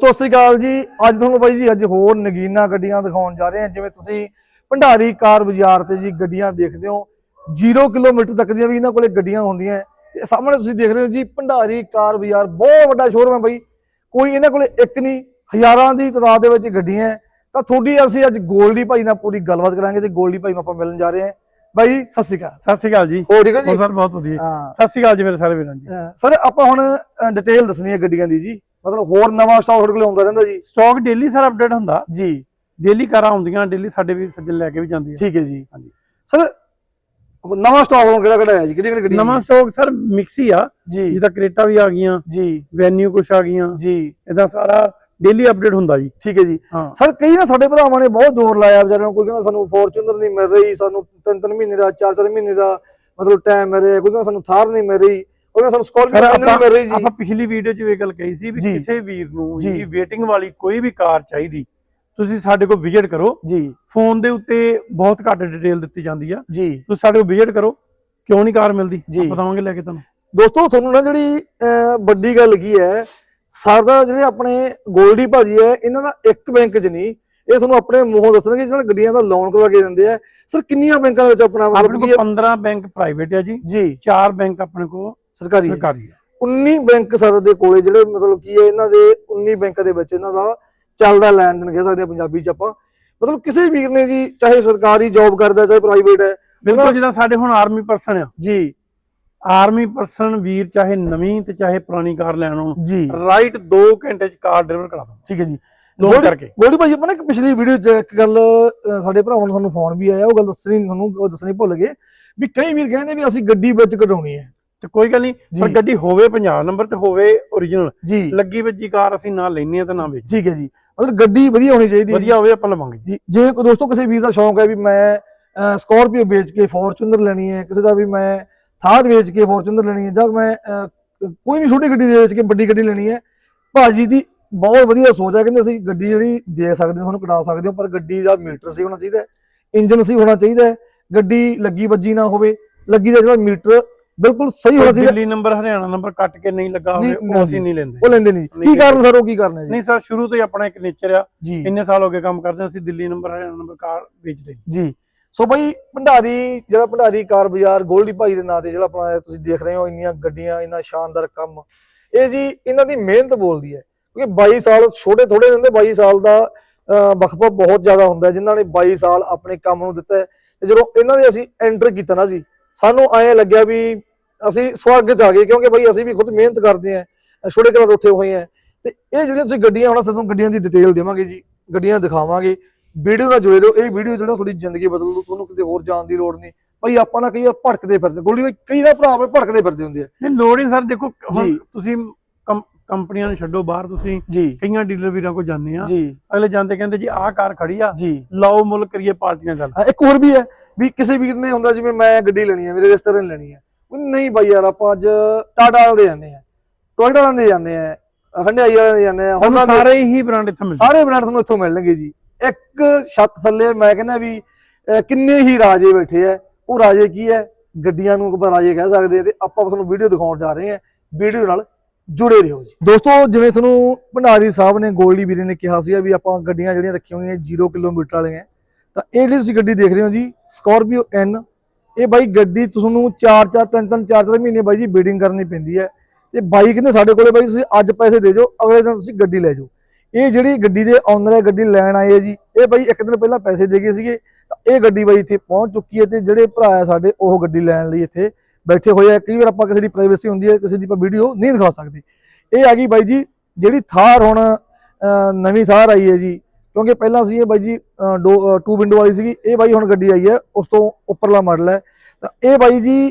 ਸਤਿ ਸ਼੍ਰੀ ਅਕਾਲ ਜੀ। ਅੱਜ ਤੁਹਾਨੂੰ ਬਾਈ ਜੀ ਅੱਜ ਹੋਰ ਨਗੀਨਾ ਗੱਡੀਆਂ ਦਿਖਾਉਣ ਜਾ ਰਹੇ ਹਾਂ। ਜਿਵੇਂ ਤੁਸੀਂ ਭੰਡਾਰੀ ਕਾਰ ਬਾਜ਼ਾਰ ਤੇ ਜੀ ਗੱਡੀਆਂ ਦੇਖਦੇ ਹੋ। 0 ਕਿਲੋਮੀਟਰ ਤੱਕ ਦੀਆਂ ਵੀ ਇਹਨਾਂ ਕੋਲੇ ਗੱਡੀਆਂ ਹੁੰਦੀਆਂ। ਹੈ। ਤੇ ਸਾਹਮਣੇ ਤੁਸੀਂ ਦੇਖ ਰਹੇ ਹੋ ਜੀ ਭੰਡਾਰੀ ਕਾਰ ਬਾਜ਼ਾਰ ਬਹੁਤ ਵੱਡਾ ਸ਼ੋਰੂਮ ਹੈ ਬਾਈ ਕੋਈ ਇਹਨਾਂ ਕੋਲੇ ਇੱਕ ਨਹੀਂ ਹਜ਼ਾਰਾਂ ਦੀ ਤਾਦਾਦ ਦੇ ਵਿੱਚ ਗੱਡੀਆਂ। ਤਾਂ ਤੁਹਾਡੀ ਅਸੀਂ ਅੱਜ ਗੋਲਡੀ ਭਾਈ ਨਾਲ ਪੂਰੀ ਗੱਲਬਾਤ ਕਰਾਂਗੇ ਤੇ ਗੋਲਡੀ ਭਾਈ ਨੂੰ ਆਪਾਂ ਮਿਲਣ ਜਾ ਰਹੇ ਹਾਂ। ਬਾਈ ਸਤਿ ਸ਼੍ਰੀ ਅਕਾਲ। ਸਤਿ ਸ਼੍ਰੀ ਅਕਾਲ ਜੀ। ਹੋ ਠੀਕ ਹੈ ਜੀ? ਸਰ ਬਹੁਤ ਵਧੀਆ। ਸਤਿ ਸ਼੍ਰੀ ਅਕਾਲ ਜੀ ਮੇਰੇ ਸਾਰੇ ਵੀਰਾਂ ਜੀ। ਸਰ ਆਪਾਂ ਹੁਣ ਡਿਟੇਲ ਦੱਸਣੀ ਹੈ ਗੱਡੀਆਂ ਦੀ ਜੀ। ਮਤਲਬ ਹੋਰ ਨਵਾਂ ਸਟਾਕ ਤੁਹਾਡੇ ਕੋਲ ਆਉਂਦਾ ਰਹਿੰਦਾ ਜੀ। ਸਟਾਕ ਡੇਲੀ ਸਰ ਅਪਡੇਟ ਹੁੰਦਾ। ਜੀ। ਡੇਲੀ ਕਾਰਾਂ ਆਉਂਦੀਆਂ ਡੇਲੀ ਸਾਡੇ ਵੀ ਸੱਜਣ ਲੈ ਕੇ ਵੀ ਜਾਂਦੇ ਆ ਠੀਕ ਹੈ ਜੀ। ਹਾਂਜੀ। ਸਰ ਨਵਾਂ ਸਟਾਕ ਹੁਣ ਕਿਹੜਾ ਕਿਹੜਾ ਹੈ ਜੀ? ਕਿਹੜੀ ਕਿਹੜੀ ਗੱਡੀ? ਨਵਾਂ ਸਟਾਕ ਸਰ ਮਿਕਸੀ ਆ। ਜੀ। ਜਿਹਦਾ ਕਰੇਟਾ ਵੀ ਆ ਗਈਆਂ ਜੀ। ਵੈਨਿਊ ਕੁਛ ਆ ਗਈਆਂ। ਜੀ। ਇਹਦਾ ਸਾਰਾ ਡੇਲੀ ਅਪਡੇਟ ਹੁੰਦਾ ਜੀ। ਠੀਕ ਹੈ ਜੀ। ਹਾਂ। ਸਰ ਕਈ ਨਾ ਸਾਡੇ ਭਰਾਵਾਂ ਨੇ ਬਹੁਤ ਜ਼ੋਰ ਲਾਇਆ ਵਿਚਾਰਿਆਂ ਨੂੰ। ਕੋਈ ਕਹਿੰਦਾ ਸਾਨੂੰ ਫੋਰਚੂਨਰ ਨਹੀਂ ਮਿਲ ਰਹੀ ਸਾਨੂੰ ਤਿੰਨ ਤਿੰਨ ਮਹੀਨੇ ਦਾ ਚਾਰ ਚਾਰ ਮਹੀਨੇ ਦਾ ਮਤਲਬ ਟਾਈਮ ਮਿਲ ਰਿਹਾ ਕੋਈ ਕਹਿੰਦਾ ਸਾਨੂੰ ਥਾਰ ਨਹੀਂ ਮਿਲ ਰਹੀ। ਕਹਿੰਦਾ ਸਾਨੂੰ ਸਰ ਸਕਾਰਪੀਓ ਨਹੀਂ ਮਿਲ ਰਹੀ ਜੀ। ਆਪਾਂ ਪਿਛਲੀ ਵੀਡੀਓ 'ਚ ਇਹ ਗੱਲ ਕਹੀ ਸੀ ਵੀ। ਕਿਸੇ ਵੀਰ ਨੂੰ ਜੀ। ਵੇਟਿੰਗ ਵਾਲੀ ਕੋਈ ਵੀ ਕਾਰ ਚਾਹੀਦੀ ਤੁਸੀਂ ਸਾਡੇ ਕੋਲ ਵਿਜ਼ਿਟ ਕਰੋ। ਜੀ। ਫੋਨ ਦੇ ਉੱਤੇ ਬਹੁਤ ਘੱਟ ਡਿਟੇਲ ਦਿੱਤੀ ਜਾਂਦੀ ਆ। ਜੀ। ਤੁਸੀਂ ਸਾਡੇ ਕੋਲ ਵਿਜ਼ਿਟ ਕਰੋ ਕਿਉਂ ਨਹੀਂ ਕਾਰ ਮਿਲਦੀ? ਦਵਾਂਗੇ ਲੈ ਕੇ ਤੁਹਾਨੂੰ। ਦੋਸਤੋ ਤੁਹਾਨੂੰ ਨਾ ਜਿਹੜੀ ਵੱਡੀ ਗੱਲ ਕੀ ਹੈ ਸਰਦਾ ਜਿਹੜੇ ਆਪਣੇ ਗੋਲਡੀ ਭਾਜੀ ਹੈ ਇਹਨਾਂ ਦਾ ਇੱਕ ਬੈਂਕ 'ਚ ਨਹੀਂ ਇਹ ਤੁਹਾਨੂੰ ਆਪਣੇ ਮੂੰਹੋਂ ਦੱਸਣਗੇ ਜਿਹਨਾਂ ਗੱਡੀਆਂ ਦਾ ਲੋਨ ਕਰਵਾ ਕੇ ਦਿੰਦੇ ਆ। ਸਰ ਕਿੰਨੀਆਂ ਬੈਂਕਾਂ ਦੇ ਵਿੱਚ ਆਪਣਾ ਮਤਲਬ ਕੀ ਕੋਲ ਹੈ? 15 ਬੈਂਕ ਪ੍ਰਾਈਵੇਟ ਆ ਜੀ। ਜੀ। ਚਾਰ ਬੈਂਕ ਆਪਣੇ ਕੋਲ ਸਰਕਾਰੀ ਹੈ। ਸਰਕਾਰੀ ਆ 19 ਬੈਂਕ ਸਰ ਦੇ ਕੋਲੇ ਜਿਹੜੇ ਮਤਲਬ ਕੀ ਹੈ ਇਹਨਾਂ ਦੇ 19 ਬੈਂਕਾਂ ਦੇ ਵਿੱਚ ਇਹਨਾਂ ਦਾ ਚੱਲਦਾ ਲੈਣ ਦੇਣ ਕਹਿ ਸਕਦੇ ਆ ਪੰਜਾਬੀ ਚ ਆਪਾਂ। ਮਤਲਬ ਕਿਸੇ ਵੀਰ ਨੇ ਜੀ ਚਾਹੇ ਸਰਕਾਰੀ ਜੌਬ ਕਰਦਾ ਚਾਹੇ ਪ੍ਰਾਈਵੇਟ ਹੈ ਬਿਲਕੁਲ ਜਿੱਦਾਂ ਸਾਡੇ ਹੁਣ ਆਰਮੀ ਪਰਸਨ ਆ। ਜੀ। ਆਰਮੀ ਪਰਸਨ ਵੀਰ ਚਾਹੇ ਨਵੀਂ ਤੇ ਚਾਹੇ ਪੁਰਾਣੀ ਕਾਰ ਲੈਣ ਆਉਣ ਜੀ। ਰਾਈਟ 2 ਘੰਟੇ ਚ ਕਾਰ ਡਿਲੀਵਰ ਕਰਾ ਦੋ ਠੀਕ ਹੈ ਜੀ। ਲੋਨ ਗੋਲਡੀ- ਕਰਕੇ। ਗੋਲਡੀ ਭਾਜੀ ਆਪਾਂ ਨਾ ਇੱਕ ਪਿਛਲੀ ਵੀਡੀਓ 'ਚ ਇੱਕ ਗੱਲ ਸਾਡੇ ਭਰਾਵਾਂ ਨੂੰ ਸਾਨੂੰ ਫੋਨ ਵੀ ਆਇਆ ਉਹ ਗੱਲ ਦੱਸਣੀ ਤੁਹਾਨੂੰ ਉਹ ਦੱਸਣੀ ਭੁੱਲ ਗਏ ਵੀ ਕਈ ਵੀਰ ਕਹਿੰਦੇ ਵੀ ਅਸੀਂ ਗੱਡੀ ਵਿੱਚ ਕਢਾਉਣੀ ਹੈ। ਤੇ ਕੋਈ ਗੱਲ ਨਹੀਂ ਪਰ। ਗੱਡੀ ਹੋਵੇ 50 ਨੰਬਰ ਤੇ ਹੋਵੇ origignal ਲੱਗੀ ਵੱਜੀ ਕਾਰ ਅਸੀਂ ਨਾ ਲੈਣੀ ਆ ਤੇ ਨਾ ਵੇਚ ਠੀਕ ਹੈ ਜੀ ਮਤਲਬ ਗੱਡੀ ਵਧੀਆ ਹੋਣੀ ਚਾਹੀਦੀ। ਵਧੀਆ ਹੋਵੇ ਆਪਾਂ ਲਵਾਂਗੇ ਜੀ ਜੇ ਕੋਈ ਦੋਸਤੋ ਕਿਸੇ ਵੀਰ ਦਾ ਸ਼ੌਂਕ ਹੈ ਵੀ ਮੈਂ ਸਕਾਰਪੀਓ ਵੇਚ ਕੇ ਫੋਰਚੂਨਰ ਲੈਣੀ ਹੈ ਕਿਸੇ ਦਾ ਵੀ ਮੈਂ ਥਾਰ ਵੇਚ ਕੇ ਫੋਰਚੂਨਰ ਲੈਣੀ ਹੈ ਜਾਂ ਮੈਂ ਕੋਈ ਵੀ ਛੋਟੀ ਗੱਡੀ ਵੇਚ ਕੇ ਵੱਡੀ ਗੱਡੀ ਲੈਣੀ ਹੈ ਭਾਜੀ ਦੀ ਬਹੁਤ ਵਧੀਆ ਸੋਚ ਹੈ ਕਹਿੰਦੇ ਅਸੀਂ ਗੱਡੀ ਜਿਹੜੀ ਦੇ ਸਕਦੇ ਹਾਂ ਤੁਹਾਨੂੰ ਕਢਾ ਸਕਦੇ ਹੋ ਪਰ ਗੱਡੀ ਦਾ ਮੀਟਰ ਸਹੀ ਹੋਣਾ ਚਾਹੀਦਾ ਇੰਜਨ ਸਹੀ ਹੋਣਾ ਚਾਹੀਦਾ ਹੈ ਗੱਡੀ ਲੱਗੀ ਵੱਜੀ ਨਾ ਹੋਵੇ ਲੱਗੀ ਦਾ ਜਿਹੜਾ ਮੀਟਰ ਬਿਲਕੁਲ ਸਹੀ ਹੋਣਾ ਚਾਹੀਦਾ। ਦਿੱਲੀ ਨੰਬਰ ਹਰਿਆਣਾ ਨੰਬਰ ਕੱਟ ਕੇ ਨਹੀਂ ਲੱਗਾ ਹੋਵੇ ਉਹ। ਅਸੀਂ ਨਹੀਂ ਲੈਂਦੇ। ਉਹ ਲੈਂਦੇ ਨਹੀਂ। ਕੀ ਕਾਰਨ ਸਰ ਉਹ ਕੀ ਕਾਰਨ ਜੀ? ਨਹੀਂ ਸਰ ਸ਼ੁਰੂ ਤੋਂ ਹੀ ਆਪਣਾ ਇੱਕ ਨੇਚਰ ਆ। ਇੰਨੇ ਸਾਲ ਹੋ ਗਏ ਕੰਮ ਕਰਦੇ ਅਸੀਂ Delhi number Haryana number car ਵੇਚਦੇ। ਜੀ। ਸੋ ਬਈ ਭੰਡਾਰੀ ਜਿਹੜਾ ਭੰਡਾਰੀ ਕਾਰ ਬਾਜ਼ਾਰ ਗੋਲਡੀ ਭਾਈ ਦੇ ਨਾਂ ਤੇ ਜਿਹੜਾ ਆਪਣਾ ਤੁਸੀਂ ਦੇਖ ਰਹੇ ਹੋ ਇੰਨੀਆਂ ਗੱਡੀਆਂ ਇੰਨਾ ਸ਼ਾਨਦਾਰ ਕੰਮ। ਇਹ ਜੀ ਇਹਨਾਂ ਦੀ ਮਿਹਨਤ ਬੋਲਦੀ ਹੈ। ਕਿਉਂਕਿ 22 ਸਾਲ ਛੋਟੇ ਥੋੜੇ ਹੁੰਦੇ 22 ਸਾਲ ਦਾ ਵਕਫਾ ਬਹੁਤ ਜ਼ਿਆਦਾ ਹੁੰਦਾ ਜਿਨ੍ਹਾਂ ਨੇ 22 ਸਾਲ ਆਪਣੇ ਕੰਮ ਨੂੰ ਦਿੱਤਾ ਤੇ ਜਦੋਂ ਇਹਨਾਂ ਦੇ ਅਸੀਂ ਐਂਟਰ ਕੀਤਾ ਨਾ ਜੀ ਸਾਨੂੰ ਐਂ ਲੱਗਿਆ ਵੀ ਅਸੀਂ ਸਵਰਗ 'ਚ ਆ ਗਏ ਕਿਉਂਕਿ ਬਈ ਅਸੀਂ ਵੀ ਖੁਦ ਮਿਹਨਤ ਕਰਦੇ ਆਂ ਘਰਾਂ ਤੋਂ ਉੱਠੇ ਹੋਏ ਆਂ ਤੇ ਇਹ ਜਿਹੜੀਆਂ ਤੁਸੀਂ ਗੱਡੀਆਂ ਹੁਣ ਸਾਨੂੰ ਗੱਡੀਆਂ ਦੀ ਡਿਟੇਲ ਦੇਵਾਂਗੇ ਜੀ ਗੱਡੀਆਂ ਦਿਖਾਵਾਂਗੇ। ਵੀਡੀਓ ਨਾਲ ਜੁੜੇ ਰਹੋ ਇਹ ਵੀਡੀਓ ਜਿਹੜਾ ਤੁਹਾਡੀ ਜ਼ਿੰਦਗੀ ਬਦਲ ਦੂ ਤੁਹਾਨੂੰ ਕਿਤੇ ਹੋਰ ਜਾਣ ਦੀ ਲੋੜ ਨਹੀਂ। ਭਾਈ ਆਪਾਂ ਨਾ ਕਈ ਵਾਰ ਭੜਕਦੇ ਫਿਰਦੇ ਗੋਲੀ ਭਾਈ ਕਈ ਨਾ ਭਰਾ ਭੜਕਦੇ ਫਿਰਦੇ ਹੁੰਦੇ ਆ। ਨਹੀਂ ਲੋੜ ਹੀ ਸਰ ਦੇਖੋ ਹੁਣ। ਤੁਸੀਂ ਕੰਪ- ਕੰਪਨੀਆਂ ਨੂੰ ਛੱਡੋ ਬਾਹਰ ਤੁਸੀਂ ਕਈਆਂ ਡੀਲਰ ਵੀਰਾਂ ਕੋਲ ਜਾਂਦੇ ਆ। ਅਗਲੇ ਜਾਂਦੇ ਕਹਿੰਦੇ ਜੀ ਆਹ ਕਾਰ ਖੜੀ ਆ ਲਾਓ ਮੁੱਲ ਕਰੀਏ ਪਾਰਟੀਆਂ ਗੱਲ। ਇੱਕ ਹੋਰ ਵੀ ਹੈ ਵੀ ਕਿਸੇ ਵੀਰ ਨੇ ਹੁੰਦਾ ਜਿਵੇਂ ਮੈਂ ਗੱਡੀ ਲੈਣੀ ਹੈ ਮੇਰੇ ਰਿਸ਼ਤੇਦਾਰ ਨੇ ਲੈਣੀ ਹੈ। ਉਹ ਨਹੀਂ ਬਾਈ ਯਾਰ ਆਪਾਂ ਅੱਜ ਟਾਟਾ ਵਾਲੇ ਦੇ ਜਾਂਦੇ ਆ ਟੋਇਟਾ ਵਾਲੇ ਦੇ ਜਾਂਦੇ ਆ ਹੰਡਾਈ ਵਾਲੇ ਦੇ ਜਾਂਦੇ ਆ ਹੁਣ ਸਾਰੇ ਹੀ ਬ੍ਰਾਂਡ ਇੱਥੇ ਮਿਲਦੇ। ਸਾਰੇ ਬ੍ਰਾਂਡ ਤੁਹਾਨੂੰ ਇੱਥੋਂ ਮਿਲਣਗੇ ਜੀ। ਇੱਕ ਛੱਤ ਥੱਲੇ ਮੈਂ ਕਹਿੰਦਾ ਵੀ ਕਿੰਨੇ ਹੀ ਰਾਜੇ ਬੈਠੇ ਆ। ਉਹ ਰਾਜੇ ਕੀ ਹੈ ਗੱਡੀਆਂ ਨੂੰ ਆਪਾਂ ਰਾਜੇ ਕਹਿ ਸਕਦੇ ਆ ਤੇ ਆਪਾਂ ਤੁਹਾਨੂੰ ਵੀਡੀਓ ਦਿਖਾਉਣ ਜਾ ਰਹੇ ਹਾਂ। ਵੀਡੀਓ ਨਾਲ ਜੁੜੇ ਰਹੋ ਜੀ। ਦੋਸਤੋ ਜਿਵੇਂ ਤੁਹਾਨੂੰ ਭੰਡਾਰੀ ਸਾਹਿਬ ਨੇ ਗੋਲਡੀ ਵੀਰੇ ਨੇ ਕਿਹਾ ਸੀਗਾ ਵੀ ਆਪਾਂ ਗੱਡੀਆਂ ਜਿਹੜੀਆਂ ਰੱਖੀਆਂ ਹੋਈਆਂ 0 ਕਿਲੋਮੀਟਰ ਵਾਲੀਆਂ ਤਾਂ ਇਹ ਜਿਹੜੀ ਤੁਸੀਂ ਗੱਡੀ ਦੇਖ ਰਹੇ ਹੋ ਜੀ ਸਕਾਰਪੀਓ ਐਨ ਇਹ ਬਾਈ ਗੱਡੀ ਤੁਹਾਨੂੰ 4-4 3-3 4-4 ਮਹੀਨੇ ਬਾਈ ਜੀ ਬੀਡਿੰਗ ਕਰਨੀ ਪੈਂਦੀ ਹੈ। ਤੇ ਬਾਈ ਕਹਿੰਦੇ ਸਾਡੇ ਕੋਲੇ ਬਾਈ ਤੁਸੀਂ ਅੱਜ ਪੈਸੇ ਦੇ ਜਾਓ, ਅਗਲੇ ਦਿਨ ਤੁਸੀਂ ਗੱਡੀ ਲੈ ਜਾਓ। ਇਹ ਜਿਹੜੀ ਗੱਡੀ ਦੇ ਓਨਰ ਹੈ, ਗੱਡੀ ਲੈਣ ਆਏ ਹੈ ਜੀ, ਇਹ ਬਾਈ ਇੱਕ ਦਿਨ ਪਹਿਲਾਂ ਪੈਸੇ ਦੇ ਗਏ ਸੀਗੇ, ਤਾਂ ਇਹ ਗੱਡੀ ਬਾਈ ਇੱਥੇ ਪਹੁੰਚ ਚੁੱਕੀ ਹੈ ਤੇ ਜਿਹੜੇ ਭਰਾ ਆ ਸਾਡੇ, ਉਹ ਗੱਡੀ ਲੈਣ ਲਈ ਇੱਥੇ ਬੈਠੇ ਹੋਏ ਆ ਕਈ ਵਾਰ ਆਪਾਂ ਕਿਸੇ ਦੀ ਪ੍ਰਾਈਵੇਸੀ ਹੁੰਦੀ ਹੈ, ਕਿਸੇ ਦੀ ਆਪਾਂ ਵੀਡੀਓ ਨਹੀਂ ਦਿਖਾ ਸਕਦੇ। ਇਹ ਆ ਗਈ ਬਾਈ ਜੀ, ਜਿਹੜੀ ਥਾਰ ਹੁਣ ਨਵੀਂ ਥਾਰ ਆਈ ਹੈ ਜੀ, ਕਿਉਂਕਿ ਪਹਿਲਾਂ ਸੀ ਇਹ ਬਾਈ ਜੀ ਟੂ ਵਿੰਡੋ ਵਾਲੀ ਸੀਗੀ, ਇਹ ਬਾਈ ਹੁਣ ਗੱਡੀ ਆਈ ਹੈ, ਉਸ ਤੋਂ ਉੱਪਰਲਾ ਮਾਡਲ ਹੈ। ਤਾਂ ਇਹ ਬਾਈ ਜੀ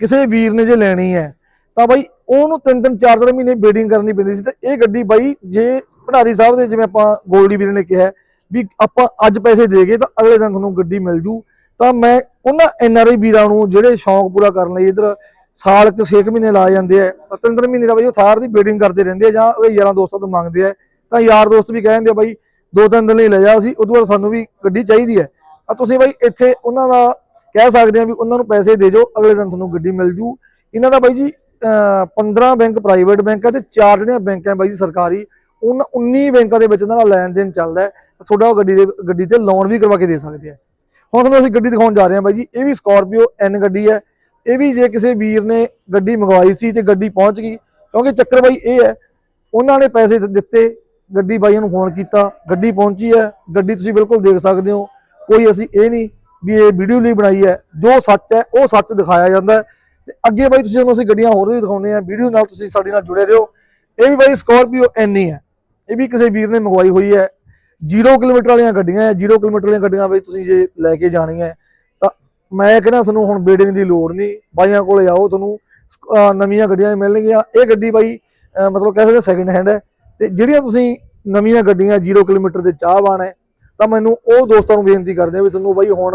ਕਿਸੇ ਵੀਰ ਨੇ ਜੇ ਲੈਣੀ ਹੈ, ਤਾਂ ਬਾਈ ਉਹਨੂੰ ਤਿੰਨ ਤਿੰਨ, ਚਾਰ ਚਾਰ ਮਹੀਨੇ ਵੇਟਿੰਗ ਕਰਨੀ ਪੈਂਦੀ ਸੀ, ਤਾਂ ਇਹ ਗੱਡੀ ਬਾਈ ਜੇ ਭੰਡਾਰੀ ਸਾਹਿਬ ਦੇ ਜਿਵੇਂ ਆਪਾਂ ਗੋਲਡੀ ਵੀਰ ਨੇ ਕਿਹਾ ਵੀ ਆਪਾਂ ਅੱਜ ਪੈਸੇ ਦੇ ਗਏ ਤਾਂ ਅਗਲੇ ਦਿਨ ਤੁਹਾਨੂੰ ਗੱਡੀ ਮਿਲ ਜੂ। ਤਾਂ ਮੈਂ ਉਹਨਾਂ ਐਨਆਰਆਈ ਵੀਰਾਂ ਨੂੰ ਜਿਹੜੇ ਸ਼ੌਂਕ ਪੂਰਾ ਕਰਨ ਲਈ ਇਧਰ ਸਾਲ ਕੁ ਛੇ ਕੁ ਮਹੀਨੇ ਲਾ ਜਾਂਦੇ ਆ, ਤਾਂ ਤਿੰਨ ਤਿੰਨ ਮਹੀਨੇ ਦਾ ਬਾਈ ਉਹ ਥਾਰ ਦੀ ਵੇਟਿੰਗ ਕਰਦੇ ਰਹਿੰਦੇ ਆ ਜਾਂ ਉਹਦੇ ਯਾਰਾਂ ਦੋਸਤਾਂ ਤੋਂ ਮੰਗਦੇ ਆ। ਤਾਂ ਯਾਰ ਦੋਸਤ ਵੀ ਕਹਿੰਦੇ ਆ ਬਾਈ, ਦੋ ਤਿੰਨ ਦਿਨ ਲਈ ਲੈ ਜਾ ਅਸੀਂ, ਉਦੋਂ ਬਾਅਦ ਸਾਨੂੰ ਵੀ ਗੱਡੀ ਚਾਹੀਦੀ ਹੈ। ਤਾਂ ਤੁਸੀਂ ਬਾਈ ਇੱਥੇ ਉਹਨਾਂ ਦਾ ਕਹਿ ਸਕਦੇ ਆ ਵੀ ਉਹਨਾਂ ਨੂੰ ਪੈਸੇ ਦੇ ਜੋ ਅਗਲੇ ਦਿਨ ਤੁਹਾਨੂੰ ਗੱਡੀ ਮਿਲ ਜੂ। ਇਹਨਾਂ ਦਾ ਬਾਈ ਜੀ, ਅਹ 15 ਬੈਂਕ ਪ੍ਰਾਈਵੇਟ ਬੈਂਕ ਹੈ ਤੇ ਚਾਰ ਜਿਹੜੀਆਂ ਬੈਂਕ ਹੈ ਬਾਈ ਜੀ ਸਰਕਾਰੀ, ਉਹਨਾਂ 19 ਬੈਂਕਾਂ ਦੇ ਵਿੱਚ ਇਹਨਾਂ ਦਾ ਲੈਣ ਦੇਣ ਚੱਲਦਾ ਹੈ। ਤੁਹਾਡਾ ਉਹ ਗੱਡੀ ਦੇ, ਗੱਡੀ ਤੇ ਲੋਨ ਵੀ ਕਰਵਾ ਕੇ ਦੇ ਸਕਦੇ ਆ। ਹੁਣ ਤੁਹਾਨੂੰ ਅਸੀਂ ਗੱਡੀ ਦਿਖਾਉਣ ਜਾ ਰਹੇ ਹਾਂ ਬਾਈ ਜੀ, ਇਹ ਵੀ ਸਕਾਰਪੀਓ ਐਨ ਗੱਡੀ ਹੈ। ਇਹ ਵੀ ਜੇ ਕਿਸੇ ਵੀਰ ਨੇ ਗੱਡੀ ਮੰਗਵਾਈ ਸੀ ਤੇ ਗੱਡੀ ਪਹੁੰਚ ਗਈ, ਕਿਉਂਕਿ ਚੱਕਰ ਬਾਈ ਇਹ ਹੈ, ਉਹਨਾਂ ਨੇ ਪੈਸੇ ਦਿੱਤੇ, ਗੱਡੀ ਬਾਈਆਂ ਨੂੰ ਫੋਨ ਕੀਤਾ, ਗੱਡੀ ਪਹੁੰਚੀ ਹੈ, ਗੱਡੀ ਤੁਸੀਂ ਬਿਲਕੁਲ ਦੇਖ ਸਕਦੇ ਹੋ, ਕੋਈ ਅਸੀਂ ਇਹ ਨਹੀਂ ਵੀ ਇਹ ਵੀਡੀਓ ਲਈ ਬਣਾਈ ਹੈ ਜੋ ਸੱਚ ਹੈ ਉਹ ਸੱਚ ਦਿਖਾਇਆ ਜਾਂਦਾ ਹੈ। ਤੇ ਅੱਗੇ ਬਾਈ ਤੁਸੀਂ ਜਦੋਂ ਅਸੀਂ ਗੱਡੀਆਂ ਹੋਰ ਵੀ ਦਿਖਾਉਂਦੇ ਆ ਵੀਡੀਓ ਨਾਲ ਤੁਸੀਂ ਸਾਡੇ ਨਾਲ ਜੁੜੇ ਰਹੋ। ਇਹ ਵੀ ਬਾਈ ਸਕੋਰਪੀਓ ਐਨ ਹੈ ਇਹ ਵੀ ਕਿਸੇ ਵੀਰ ਨੇ ਮੰਗਵਾਈ ਹੋਈ ਹੈ। 0 ਕਿਲੋਮੀਟਰ ਵਾਲੀਆਂ ਗੱਡੀਆਂ ਹੈ 0 ਕਿਲੋਮੀਟਰ ਵਾਲੀਆਂ ਗੱਡੀਆਂ ਬਈ ਤੁਸੀਂ ਜੇ ਲੈ ਕੇ ਜਾਣੀਆਂ ਹੈ, ਤਾਂ ਮੈਂ ਕਹਿੰਦਾ ਤੁਹਾਨੂੰ ਹੁਣ ਬੀਡਿੰਗ ਦੀ ਲੋੜ ਨਹੀਂ। ਬਾਈਆਂ ਕੋਲੇ ਆਓ ਤੁਹਾਨੂੰ ਨਵੀਆਂ ਗੱਡੀਆਂ ਮਿਲਣਗੀਆਂ। ਇਹ ਗੱਡੀ ਬਾਈ ਮਤਲਬ ਕਹਿ ਸਕਦੇ ਸੈਕਿੰਡ ਹੈਂਡ ਹੈ। ਤੇ ਜਿਹੜੀਆਂ ਤੁਸੀਂ ਨਵੀਆਂ ਗੱਡੀਆਂ 0 ਕਿਲੋਮੀਟਰ ਦੇ ਚਾਹਵਾਨ ਹੈ ਤਾਂ ਮੈਨੂੰ ਉਹ ਦੋਸਤਾਂ ਨੂੰ ਬੇਨਤੀ ਕਰਦੇ ਆ ਵੀ ਤੁਹਾਨੂੰ ਬਾਈ ਹੁਣ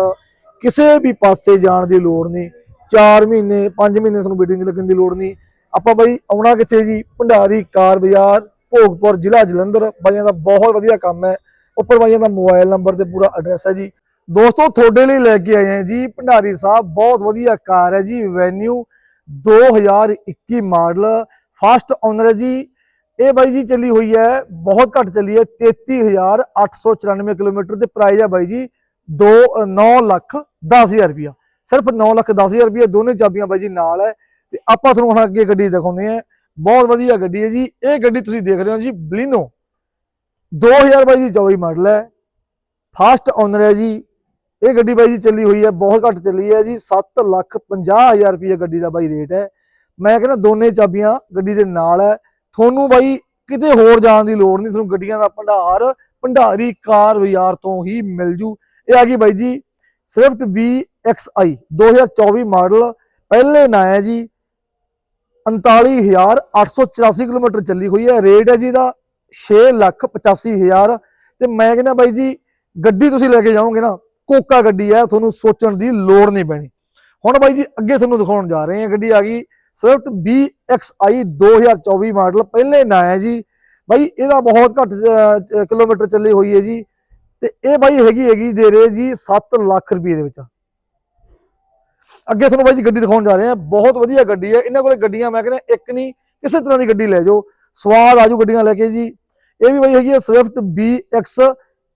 ਕਿਸੇ ਵੀ ਪਾਸੇ ਜਾਣ ਦੀ ਲੋੜ ਨਹੀਂ 4 ਮਹੀਨੇ 5 ਮਹੀਨੇ ਤੁਹਾਨੂੰ ਬੀਡਿੰਗ ਲੱਗਣ ਦੀ ਲੋੜ ਨਹੀਂ। ਆਪਾਂ ਬਾਈ ਆਉਣਾ ਕਿੱਥੇ ਜੀ? ਭੰਡਾਰੀ, ਕਾਰ ਬਾਜ਼ਾਰ, ਭੋਗਪੁਰ, ਜ਼ਿਲ੍ਹਾ ਜਲੰਧਰ। ਬਾਈਆਂ ਦਾ ਬਹੁਤ ਵਧੀਆ ਕੰਮ ਹੈ। ਉੱਪਰ ਬਾਈਆਂ ਦਾ ਮੋਬਾਈਲ ਨੰਬਰ ਤੇ ਪੂਰਾ ਐਡਰੈਸ ਹੈ ਜੀ। ਦੋਸਤੋ, ਤੁਹਾਡੇ ਲਈ ਲੈ ਕੇ ਆਏ ਹਾਂ ਜੀ, ਭੰਡਾਰੀ ਸਾਹਿਬ, ਬਹੁਤ ਵਧੀਆ ਕਾਰ ਹੈ ਜੀ ਵੈਨਿਊ 2021 ਮਾਡਲ ਫਸਟ ਓਨਰ ਹੈ ਜੀ। ਇਹ ਬਾਈ ਜੀ ਚੱਲੀ ਹੋਈ ਹੈ, ਬਹੁਤ ਘੱਟ ਚੱਲੀ ਹੈ 33894 ਕਿਲੋਮੀਟਰ ਤੇ ਪ੍ਰਾਈਸ ਹੈ ਬਾਈ ਜੀ 2 9 ਲੱਖ 10000 ਰੁਪਿਆ ਸਿਰਫ 9 ਲੱਖ 10000 ਰੁਪਿਆ ਦੋਨੇ ਚਾਬੀਆਂ ਬਾਈ ਜੀ ਨਾਲ ਹੈ। ਤੇ ਆਪਾਂ ਤੁਹਾਨੂੰ ਹੁਣ ਅੱਗੇ ਗੱਡੀ ਦਿਖਾਉਂਦੇ ਆ ਬਹੁਤ ਵਧੀਆ ਗੱਡੀ ਹੈ ਜੀ। ਇਹ ਗੱਡੀ ਤੁਸੀਂ ਦੇਖ ਰਹੇ ਹੋ ਜੀ ਬਲੀਨੋ 2000 ਬਾਈ ਜੀ 24 ਮਾਡਲ ਹੈ। ਫਾਸਟ ਓਨਰ ਹੈ ਜੀ। ਇਹ ਗੱਡੀ ਬਾਈ ਜੀ ਚੱਲੀ ਹੋਈ ਹੈ, ਬਹੁਤ ਘੱਟ ਚੱਲੀ ਹੈ ਜੀ। 7 ਲੱਖ 50000 ਰੁਪਏ ਗੱਡੀ ਦਾ ਬਾਈ ਰੇਟ ਹੈ। ਮੈਂ ਕਹਿੰਦਾ ਦੋਨੇ ਚਾਬੀਆਂ ਗੱਡੀ ਦੇ ਨਾਲ ਹੈ। ਤੁਹਾਨੂੰ ਬਾਈ ਕਿਤੇ ਹੋਰ ਜਾਣ ਦੀ ਲੋੜ ਨਹੀਂ, ਤੁਹਾਨੂੰ ਗੱਡੀਆਂ ਦਾ ਭੰਡਾਰ, ਭੰਡਾਰੀ ਕਾਰ ਬਾਜ਼ਾਰ ਤੋਂ ਹੀ ਮਿਲ ਜੂ। ਇਹ ਆ ਗਈ ਬਾਈ ਜੀ ਸਵਿਫਟ VXI 2024 ਮਾਡਲ, ਪਹਿਲੇ ਨਾਂ ਹੈ ਜੀ 39884 ਕਿਲੋਮੀਟਰ ਚੱਲੀ ਹੋਈ ਹੈ, ਰੇਟ ਹੈ ਜੀ ਦਾ 685000 ਤੇ ਮੈਂ ਕਹਿੰਦਾ ਬਾਈ ਜੀ, ਗੱਡੀ ਤੁਸੀਂ ਲੈ ਕੇ ਜਾਓਗੇ ਨਾ, ਕੋਕਾ ਗੱਡੀ ਹੈ, ਤੁਹਾਨੂੰ ਸੋਚਣ ਦੀ ਲੋੜ ਨਹੀਂ ਪੈਣੀ। ਹੁਣ ਬਾਈ ਜੀ, ਅੱਗੇ ਤੁਹਾਨੂੰ ਦਿਖਾਉਣ ਜਾ ਰਹੇ ਹਾਂ, ਗੱਡੀ ਆ ਗਈ ਸਵਿਫਟ BXI 2024 ਮਾਡਲ, ਪਹਿਲੇ ਨਾਂ ਹੈ ਜੀ। ਬਾਈ, ਇਹਦਾ ਬਹੁਤ ਘੱਟ ਕਿਲੋਮੀਟਰ ਚੱਲੀ ਹੋਈ ਹੈ ਜੀ। ਤੇ ਇਹ ਬਾਈ ਹੈਗੀ ਹੈਗੀ ਦੇ ਰਹੇ ਜੀ 7 ਲੱਖ ਰੁਪਏ ਦੇ ਵਿੱਚ। ਅੱਗੇ ਤੁਹਾਨੂੰ ਬਾਈ ਜੀ ਗੱਡੀ ਦਿਖਾਉਣ ਜਾ ਰਹੇ ਹਾਂ। ਬਹੁਤ ਵਧੀਆ ਗੱਡੀ ਹੈ। ਇਹਨਾਂ ਕੋਲੇ ਗੱਡੀਆਂ ਮੈਂ ਕਹਿੰਦਾ ਇੱਕ ਨਹੀਂ, ਕਿਸੇ ਤਰ੍ਹਾਂ ਦੀ ਗੱਡੀ ਲੈ ਜਾਓ। ਸਵਾਦ ਆਜੂ ਗੱਡੀਆਂ ਲੈ ਕੇ ਜੀ। ਇਹ ਵੀ ਬਾਈ ਹੈਗੀ ਹੈ ਸਵਿਫਟ BX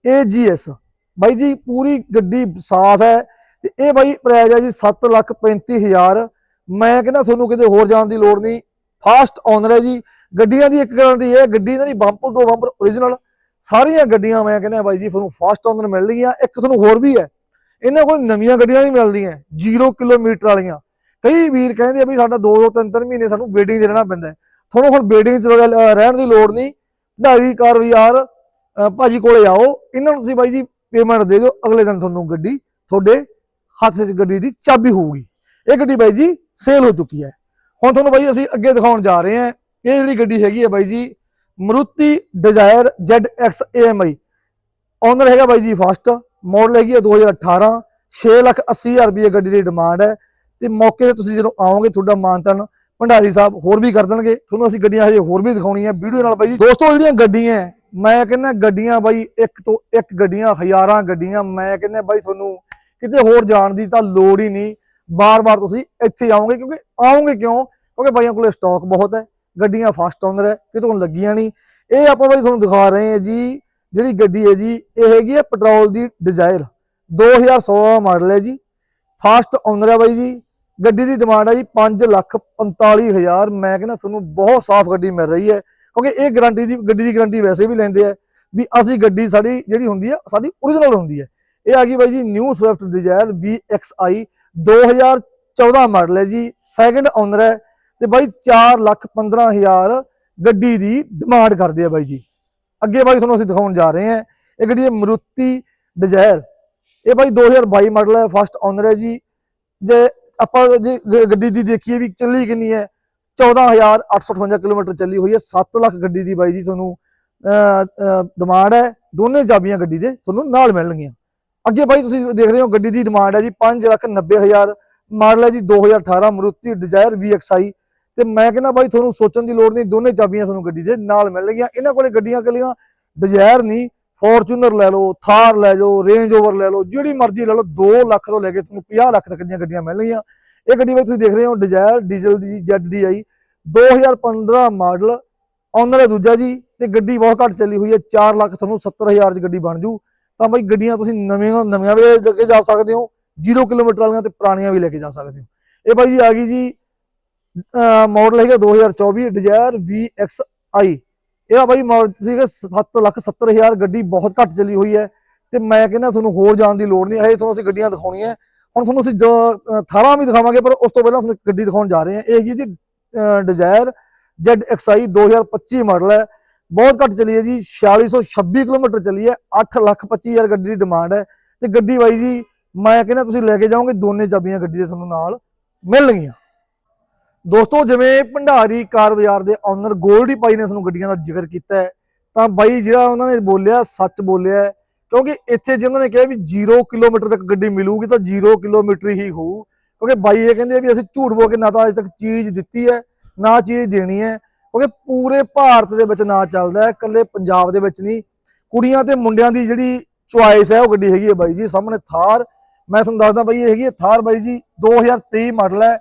AGS ਬਾਈ ਜੀ, ਪੂਰੀ ਗੱਡੀ ਸਾਫ਼ ਹੈ। ਤੇ ਇਹ ਬਾਈ ਪ੍ਰਾਈਸ ਹੈ ਜੀ 7 ਲੱਖ 35000 ਮੈਂ ਕਹਿੰਦਾ ਤੁਹਾਨੂੰ ਕਿਤੇ ਹੋਰ ਜਾਣ ਦੀ ਲੋੜ ਨਹੀਂ। ਫਾਸਟ ਓਨਰ ਹੈ ਜੀ। ਗੱਡੀਆਂ ਦੀ ਇੱਕ ਗੱਲ ਦੀ ਹੈ, ਗੱਡੀ ਇਹਨਾਂ ਦੀ ਬੰਪਰ ਤੋਂ ਬੰਪਰ ਓਰੀਜਨਲ ਸਾਰੀਆਂ ਗੱਡੀਆਂ ਮੈਂ ਕਹਿੰਦਾ ਬਾਈ ਜੀ, ਤੁਹਾਨੂੰ ਫਾਸਟ ਓਨਰ ਮਿਲਣਗੀਆਂ ਇੱਕ ਤੁਹਾਨੂੰ ਹੋਰ ਵੀ ਹੈ। ਇਹਨਾਂ ਕੋਲ ਨਵੀਆਂ ਗੱਡੀਆਂ ਨਹੀਂ ਮਿਲਦੀਆਂ। 0 ਕਿਲੋਮੀਟਰ ਵਾਲੀਆਂ। ਕਈ ਵੀਰ ਕਹਿੰਦੇ ਆ ਵੀ ਸਾਡਾ 2 2 3 3 ਮਹੀਨੇ ਸਾਨੂੰ ਵੇਟਿੰਗ 'ਚ ਰਹਿਣਾ ਪੈਂਦਾ ਤੁਹਾਨੂੰ ਹੁਣ ਵੇਟਿੰਗ 'ਚ ਰਹਿ- ਰਹਿਣ ਦੀ ਲੋੜ ਨਹੀਂ। ਢਾਈ ਕਾਰ ਵੀ ਯਾਰ ਅਹ ਭਾਜੀ ਕੋਲੇ ਆਓ। ਇਹਨਾਂ ਨੂੰ ਤੁਸੀਂ ਬਾਈ ਜੀ ਪੇਮੈਂਟ ਦੇ ਦਿਓ। ਅਗਲੇ ਦਿਨ ਤੁਹਾਨੂੰ ਗੱਡੀ ਤੁਹਾਡੇ ਹੱਥ 'ਚ ਗੱਡੀ ਦੀ ਚਾਬੀ ਹੋਊਗੀ। ਇਹ ਗੱਡੀ ਬਾਈ ਜੀ ਸੇਲ ਹੋ ਚੁੱਕੀ ਹੈ। ਹੁਣ ਤੁਹਾਨੂੰ ਬਾਈ ਅਸੀਂ ਅੱਗੇ ਦਿਖਾਉਣ ਜਾ ਰਹੇ ਹਾਂ। ਇਹ ਜਿਹੜੀ ਗੱਡੀ ਹੈਗੀ ਹੈ ਬਾਈ ਜੀ Maruti Dzire ZX AMI owner ਹੈਗਾ ਬਾਈ ਜੀ ਫਸਟ ਮਾਡਲ ਹੈਗੀ ਹੈ 2018 6 ਲੱਖ 80 ਹਜ਼ਾਰ ਰੁਪਏ ਗੱਡੀ ਦੀ ਡਿਮਾਂਡ ਹੈ। ਤੇ ਮੌਕੇ ਤੇ ਤੁਸੀਂ ਜਦੋਂ ਆਓਗੇ ਤੁਹਾਡਾ ਮਾਨਤਨ ਭੰਡਾਰੀ ਸਾਹਿਬ ਹੋਰ ਵੀ ਕਰ ਦੇਣਗੇ। ਤੁਹਾਨੂੰ ਅਸੀਂ ਗੱਡੀਆਂ ਹਜੇ ਹੋਰ ਵੀ ਦਿਖਾਉਣੀਆਂ ਵੀਡੀਓ ਨਾਲ ਬਾਈ ਜੀ, ਦੋਸਤੋ ਜਿਹੜੀਆਂ ਗੱਡੀਆਂ ਮੈਂ ਕਹਿੰਦਾ ਗੱਡੀਆਂ ਬਾਈ ਇੱਕ ਤੋਂ ਇੱਕ ਗੱਡੀਆਂ, ਹਜ਼ਾਰਾਂ ਗੱਡੀਆਂ, ਮੈਂ ਕਹਿੰਦਾ ਬਾਈ ਤੁਹਾਨੂੰ ਕਿਤੇ ਹੋਰ ਜਾਣ ਦੀ ਤਾਂ ਲੋੜ ਹੀ ਨਹੀਂ। ਬਾਰ-ਬਾਰ ਤੁਸੀਂ ਇੱਥੇ ਆਓਗੇ, ਕਿਉਂਕਿ ਆਓਗੇ ਕਿਉਂ? ਕਿਉਂਕਿ ਬਾਈਆਂ ਕੋਲੇ ਸਟਾਕ ਬਹੁਤ ਹੈ, ਗੱਡੀਆਂ ਫਾਸਟ ਓਨਰ ਹੈ, ਕਿਤੋਂ ਲੱਗੀਆਂ ਨਹੀਂ। ਇਹ ਆਪਾਂ ਬਾਈ ਤੁਹਾਨੂੰ ਦਿਖਾ ਰਹੇ ਹਾਂ ਜੀ, ਜਿਹੜੀ ਗੱਡੀ ਹੈ ਜੀ, ਇਹ ਹੈਗੀ ਹੈ ਪੈਟਰੋਲ ਦੀ ਡਿਜ਼ਾਇਰ 2016 ਮਾਡਲ ਹੈ ਜੀ ਫਾਸਟ ਓਨਰ ਹੈ ਬਾਈ ਜੀ, ਗੱਡੀ ਦੀ ਡਿਮਾਂਡ ਹੈ ਜੀ 5 ਲੱਖ 45 ਹਜ਼ਾਰ। ਮੈਂ ਕਹਿੰਦਾ ਤੁਹਾਨੂੰ ਬਹੁਤ ਸਾਫ਼ ਗੱਡੀ ਮਿਲ ਰਹੀ ਹੈ, ਕਿਉਂਕਿ ਇਹ ਗਾਰੰਟੀ ਦੀ, ਗੱਡੀ ਦੀ ਗਾਰੰਟੀ ਵੈਸੇ ਵੀ ਲੈਂਦੇ ਆ ਵੀ ਅਸੀਂ ਗੱਡੀ ਸਾਡੀ ਜਿਹੜੀ ਹੁੰਦੀ ਹੈ, ਸਾਡੀ ਓਰੀਜਨਲ ਹੁੰਦੀ ਹੈ। ਇਹ ਆ ਗਈ ਬਾਈ ਜੀ new Swift Dzire VXI 2014 model ਹੈ ਜੀ ਸੈਕੰਡ ਓਨਰ ਹੈ ਤੇ ਬਾਈ 4 ਲੱਖ 15 ਹਜ਼ਾਰ ਗੱਡੀ ਦੀ ਡਿਮਾਂਡ ਕਰਦੇ ਆ ਬਾਈ ਜੀ। ਅੱਗੇ ਬਾਈ ਤੁਹਾਨੂੰ ਅਸੀਂ ਦਿਖਾਉਣ ਜਾ ਰਹੇ ਹਾਂ, ਇਹ ਗੱਡੀ ਹੈ ਮਰੂਤੀ ਡਿਜ਼ਾਇਰ ਇਹ ਬਾਈ 2022 ਮਾਡਲ ਹੈ ਫਸਟ ਓਨਰ ਹੈ ਜੀ। ਜੇ ਆਪਾਂ ਜੇ ਗ- ਗੱਡੀ ਦੀ ਦੇਖੀਏ ਵੀ ਚੱਲੀ ਕਿੰਨੀ ਹੈ 14858 ਕਿਲੋਮੀਟਰ ਚੱਲੀ ਹੋਈ ਹੈ 7 ਲੱਖ ਗੱਡੀ ਦੀ ਬਾਈ ਜੀ ਤੁਹਾਨੂੰ ਡਿਮਾਂਡ ਹੈ। ਦੋਨੇ ਚਾਬੀਆਂ ਗੱਡੀ ਦੇ ਤੁਹਾਨੂੰ ਨਾਲ ਮਿਲਣਗੀਆਂ। ਅੱਗੇ ਬਾਈ ਤੁਸੀਂ ਦੇਖ ਰਹੇ ਹੋ ਗੱਡੀ ਦੀ ਡਿਮਾਂਡ ਹੈ ਜੀ 5 ਲੱਖ 90 ਹਜ਼ਾਰ। ਮਾਡਲ ਹੈ ਜੀ 2018 ਮਰੂਤੀ ਡਿਜ਼ਾਇਰ VXI ਤੇ ਮੈਂ ਕਹਿੰਦਾ ਬਾਈ ਤੁਹਾਨੂੰ ਸੋਚਣ ਦੀ ਲੋੜ ਨਹੀਂ, ਦੋਨੇ ਚਾਬੀਆਂ ਤੁਹਾਨੂੰ ਗੱਡੀ ਦੇ ਨਾਲ ਮਿਲਣਗੀਆਂ ਇਹਨਾਂ ਕੋਲੇ ਗੱਡੀਆਂ ਕੱਲੀਆਂ ਡਿਜ਼ਾਇਰ ਨਹੀਂ ਫੋਰਚੂਨਰ ਲੈ ਲਓ, ਥਾਰ ਲੈ ਲਓ ਰੇਂਜ ਓਵਰ ਲੈ ਲਓ, ਜਿਹੜੀ ਮਰਜ਼ੀ ਲੈ ਲਓ 2 ਲੱਖ ਤੋਂ ਲੈ ਕੇ ਤੁਹਾਨੂੰ 50 ਲੱਖ ਤੱਕ ਦੀਆਂ ਗੱਡੀਆਂ ਮਿਲਣਗੀਆਂ ਇਹ ਗੱਡੀ ਵਿੱਚ ਤੁਸੀਂ ਦੇਖ ਰਹੇ ਹੋ ਡਿਜ਼ਾਇਰ ਡੀਜ਼ਲ ਦੀ ZDI 2015 ਮਾਡਲ ਓਨਰ ਹੈ ਦੂਜਾ ਜੀ, ਤੇ ਗੱਡੀ ਬਹੁਤ ਘੱਟ ਚੱਲੀ ਹੋਈ ਹੈ 4 ਲੱਖ ਤੁਹਾਨੂੰ 70000 ਚ ਗੱਡੀ ਬਣ ਜੂ। ਤਾਂ ਬਾਈ ਗੱਡੀਆਂ ਤੁਸੀਂ ਨਵੀਆਂ ਨਵੀਆਂ ਵੀ ਲੈ ਕੇ ਜਾ ਸਕਦੇ ਹੋ 0 ਕਿਲੋਮੀਟਰ ਵਾਲੀਆਂ ਤੇ ਪੁਰਾਣੀਆਂ ਵੀ ਲੈ ਕੇ ਜਾ ਸਕਦੇ ਹੋ। ਇਹ ਬਾਈ ਜੀ ਆ ਗਈ ਜੀ ਮਾਡਲ ਹੈਗਾ 2024 ਡਿਜ਼ਾਇਰ VXI ਇਹਦਾ ਬਾਈ ਮਾਡਲ ਸੀਗਾ 7 ਲੱਖ 70000 ਗੱਡੀ ਬਹੁਤ ਘੱਟ ਚੱਲੀ ਹੋਈ ਹੈ ਤੇ ਮੈਂ ਕਹਿੰਦਾ ਤੁਹਾਨੂੰ ਹੋਰ ਜਾਣ ਦੀ ਲੋੜ ਨਹੀਂ ਹੈ ਤੁਹਾਨੂੰ ਅਸੀਂ ਗੱਡੀਆਂ ਦਿਖਾਉਣੀਆਂ ਹੁਣ ਤੁਹਾਨੂੰ ਅਸੀਂ 18 ਵੀ ਦਿਖਾਵਾਂਗੇ, ਪਰ ਉਸ ਤੋਂ ਪਹਿਲਾਂ ਤੁਹਾਨੂੰ ਇੱਕ ਗੱਡੀ ਦਿਖਾਉਣ ਜਾ ਰਹੇ ਹਾਂ। ਇਹ ਹੈਗੀ ਜੀ ਡਿਜ਼ਾਇਰ ZXI 2025 ਮਾਡਲ ਹੈ। ਬਹੁਤ ਘੱਟ ਚੱਲੀ ਹੈ ਜੀ 4626 ਕਿਲੋਮੀਟਰ ਚੱਲੀ ਹੈ 8 ਲੱਖ 25000 ਗੱਡੀ ਦੀ ਡਿਮਾਂਡ ਹੈ। ਤੇ ਗੱਡੀ ਬਾਈ ਜੀ, ਮੈਂ ਕਹਿੰਦਾ ਤੁਸੀਂ ਲੈ ਕੇ ਜਾਓਗੇ, ਦੋਨੇ ਚਾਬੀਆਂ ਗੱਡੀ ਦੇ ਤੁਹਾਨੂੰ ਨਾਲ ਮਿਲਣਗੀਆਂ। ਦੋਸਤੋ, ਜਿਵੇਂ ਭੰਡਾਰੀ ਕਾਰ ਬਾਜ਼ਾਰ ਦੇ ਓਨਰ ਗੋਲਡੀ ਭਾਈ ਨੇ ਤੁਹਾਨੂੰ ਗੱਡੀਆਂ ਦਾ ਜ਼ਿਕਰ ਕੀਤਾ ਹੈ, ਤਾਂ ਬਾਈ ਜਿਹੜਾ ਉਹਨਾਂ ਨੇ ਬੋਲਿਆ, ਸੱਚ ਬੋਲਿਆ ਕਿਉਂਕਿ ਇੱਥੇ ਜਿਹਨਾਂ ਨੇ ਕਿਹਾ ਵੀ 0 ਕਿਲੋਮੀਟਰ ਤੱਕ ਗੱਡੀ ਮਿਲੂਗੀ, ਤਾਂ 0 ਕਿਲੋਮੀਟਰ ਹੀ ਹੋਊ। ਕਿਉਂਕਿ ਬਾਈ ਇਹ ਕਹਿੰਦੇ ਵੀ ਅਸੀਂ ਝੂਠ ਬੋਲ ਕੇ ਨਾ ਤਾਂ ਅਜੇ ਤੱਕ ਚੀਜ਼ ਦਿੱਤੀ ਹੈ, ਨਾ ਚੀਜ਼ ਦੇਣੀ ਹੈ। ਕਿਉਂਕਿ ਪੂਰੇ ਭਾਰਤ ਦੇ ਵਿੱਚ ਨਾ ਚੱਲਦਾ ਹੈ ਇਕੱਲੇ ਪੰਜਾਬ ਦੇ ਵਿੱਚ ਨਹੀਂ। ਕੁੜੀਆਂ ਤੇ ਮੁੰਡਿਆਂ ਦੀ ਜਿਹੜੀ ਚੁਆਇਸ ਹੈ ਉਹ ਗੱਡੀ ਹੈਗੀ ਹੈ ਬਾਈ ਜੀ ਸਾਹਮਣੇ ਥਾਰ। ਮੈਂ ਤੁਹਾਨੂੰ ਦੱਸਦਾ ਬਾਈ ਇਹ ਹੈਗੀ ਹੈ ਥਾਰ ਬਾਈ ਜੀ 2023 ਮਾਡਲ ਹੈ।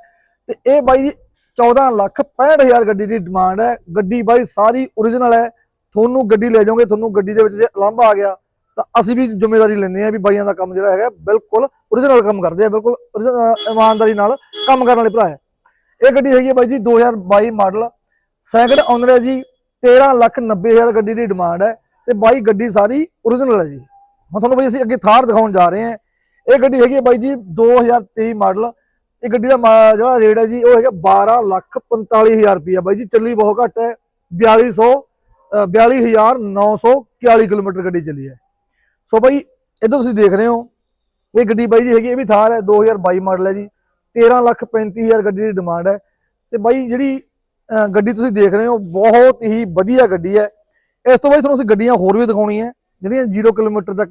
ਤੇ ਇਹ ਬਾਈ ਜੀ 14 ਲੱਖ 65000 ਗੱਡੀ ਦੀ ਡਿਮਾਂਡ ਹੈ। ਗੱਡੀ ਬਾਈ ਸਾਰੀ ਓਰੀਜਨਲ ਹੈ। ਤੁਹਾਨੂੰ ਗੱਡੀ ਲੈ ਜਾਓਗੇ ਤੁਹਾਨੂੰ ਗੱਡੀ ਦੇ ਵਿੱਚ ਜੇ ਅਲੰਭਾ ਆ ਗਿਆ ਤਾਂ ਅਸੀਂ ਵੀ ਜ਼ਿੰਮੇਵਾਰੀ ਲੈਂਦੇ ਆ ਵੀ ਬਾਈਆਂ ਦਾ ਕੰਮ ਜਿਹੜਾ ਹੈਗਾ ਬਿਲਕੁਲ ਓਰੀਜਨਲ ਕੰਮ ਕਰਦੇ ਆ ਬਿਲਕੁਲ original, ਇਮਾਨਦਾਰੀ ਨਾਲ ਕੰਮ ਕਰਨ ਵਾਲੇ ਭਰਾ ਹੈ। ਇਹ ਗੱਡੀ ਹੈਗੀ ਹੈ ਬਾਈ ਜੀ 2022 ਮਾਡਲ ਸੈਕਿੰਡ ਓਨਰ ਹੈ ਜੀ 13 ਲੱਖ 90000 ਗੱਡੀ ਦੀ ਡਿਮਾਂਡ ਹੈ ਤੇ ਬਾਈ ਗੱਡੀ ਸਾਰੀ ਓਰੀਜਨਲ ਹੈ ਜੀ। ਹੁਣ ਤੁਹਾਨੂੰ ਬਾਈ ਅਸੀਂ ਅੱਗੇ ਥਾਰ ਦਿਖਾਉਣ ਜਾ ਰਹੇ ਹਾਂ। ਇਹ ਗੱਡੀ ਹੈਗੀ ਹੈ ਬਾਈ ਜੀ 2023 ਮਾਡਲ। ਇਹ ਗੱਡੀ ਦਾ ਮਾ- ਜਿਹੜਾ ਰੇਟ ਹੈ ਜੀ ਉਹ ਹੈਗਾ 12 ਲੱਖ 45000 ਰੁਪਇਆ ਬਾਈ ਜੀ ਚੱਲੀ ਬਹੁਤ ਘੱਟ ਹੈ। 4200 ਅ, 42941 ਕਿਲੋਮੀਟਰ ਗੱਡੀ ਚੱਲੀ ਹੈ। ਸੋ ਬਾਈ ਇਧਰ ਤੁਸੀਂ ਦੇਖ ਰਹੇ ਹੋ ਇਹ ਗੱਡੀ ਬਾਈ ਜੀ ਹੈਗੀ ਇਹ ਵੀ ਥਾਰ ਹੈ 2022 ਮਾਡਲ ਹੈ ਜੀ। 13 ਲੱਖ 35000 ਗੱਡੀ ਦੀ ਡਿਮਾਂਡ ਹੈ। ਤੇ ਬਾਈ ਜਿਹੜੀ ਗੱਡੀ ਤੁਸੀਂ ਦੇਖ ਰਹੇ ਹੋ, ਬਹੁਤ ਹੀ ਵਧੀਆ ਗੱਡੀ ਹੈ। ਇਸ ਤੋਂ ਬਾਅਦ ਤੁਹਾਨੂੰ ਅਸੀਂ ਗੱਡੀਆਂ ਹੋਰ ਵੀ ਦਿਖਾਉਣੀਆਂ ਜਿਹੜੀਆਂ 0 ਕਿਲੋਮੀਟਰ ਤੱਕ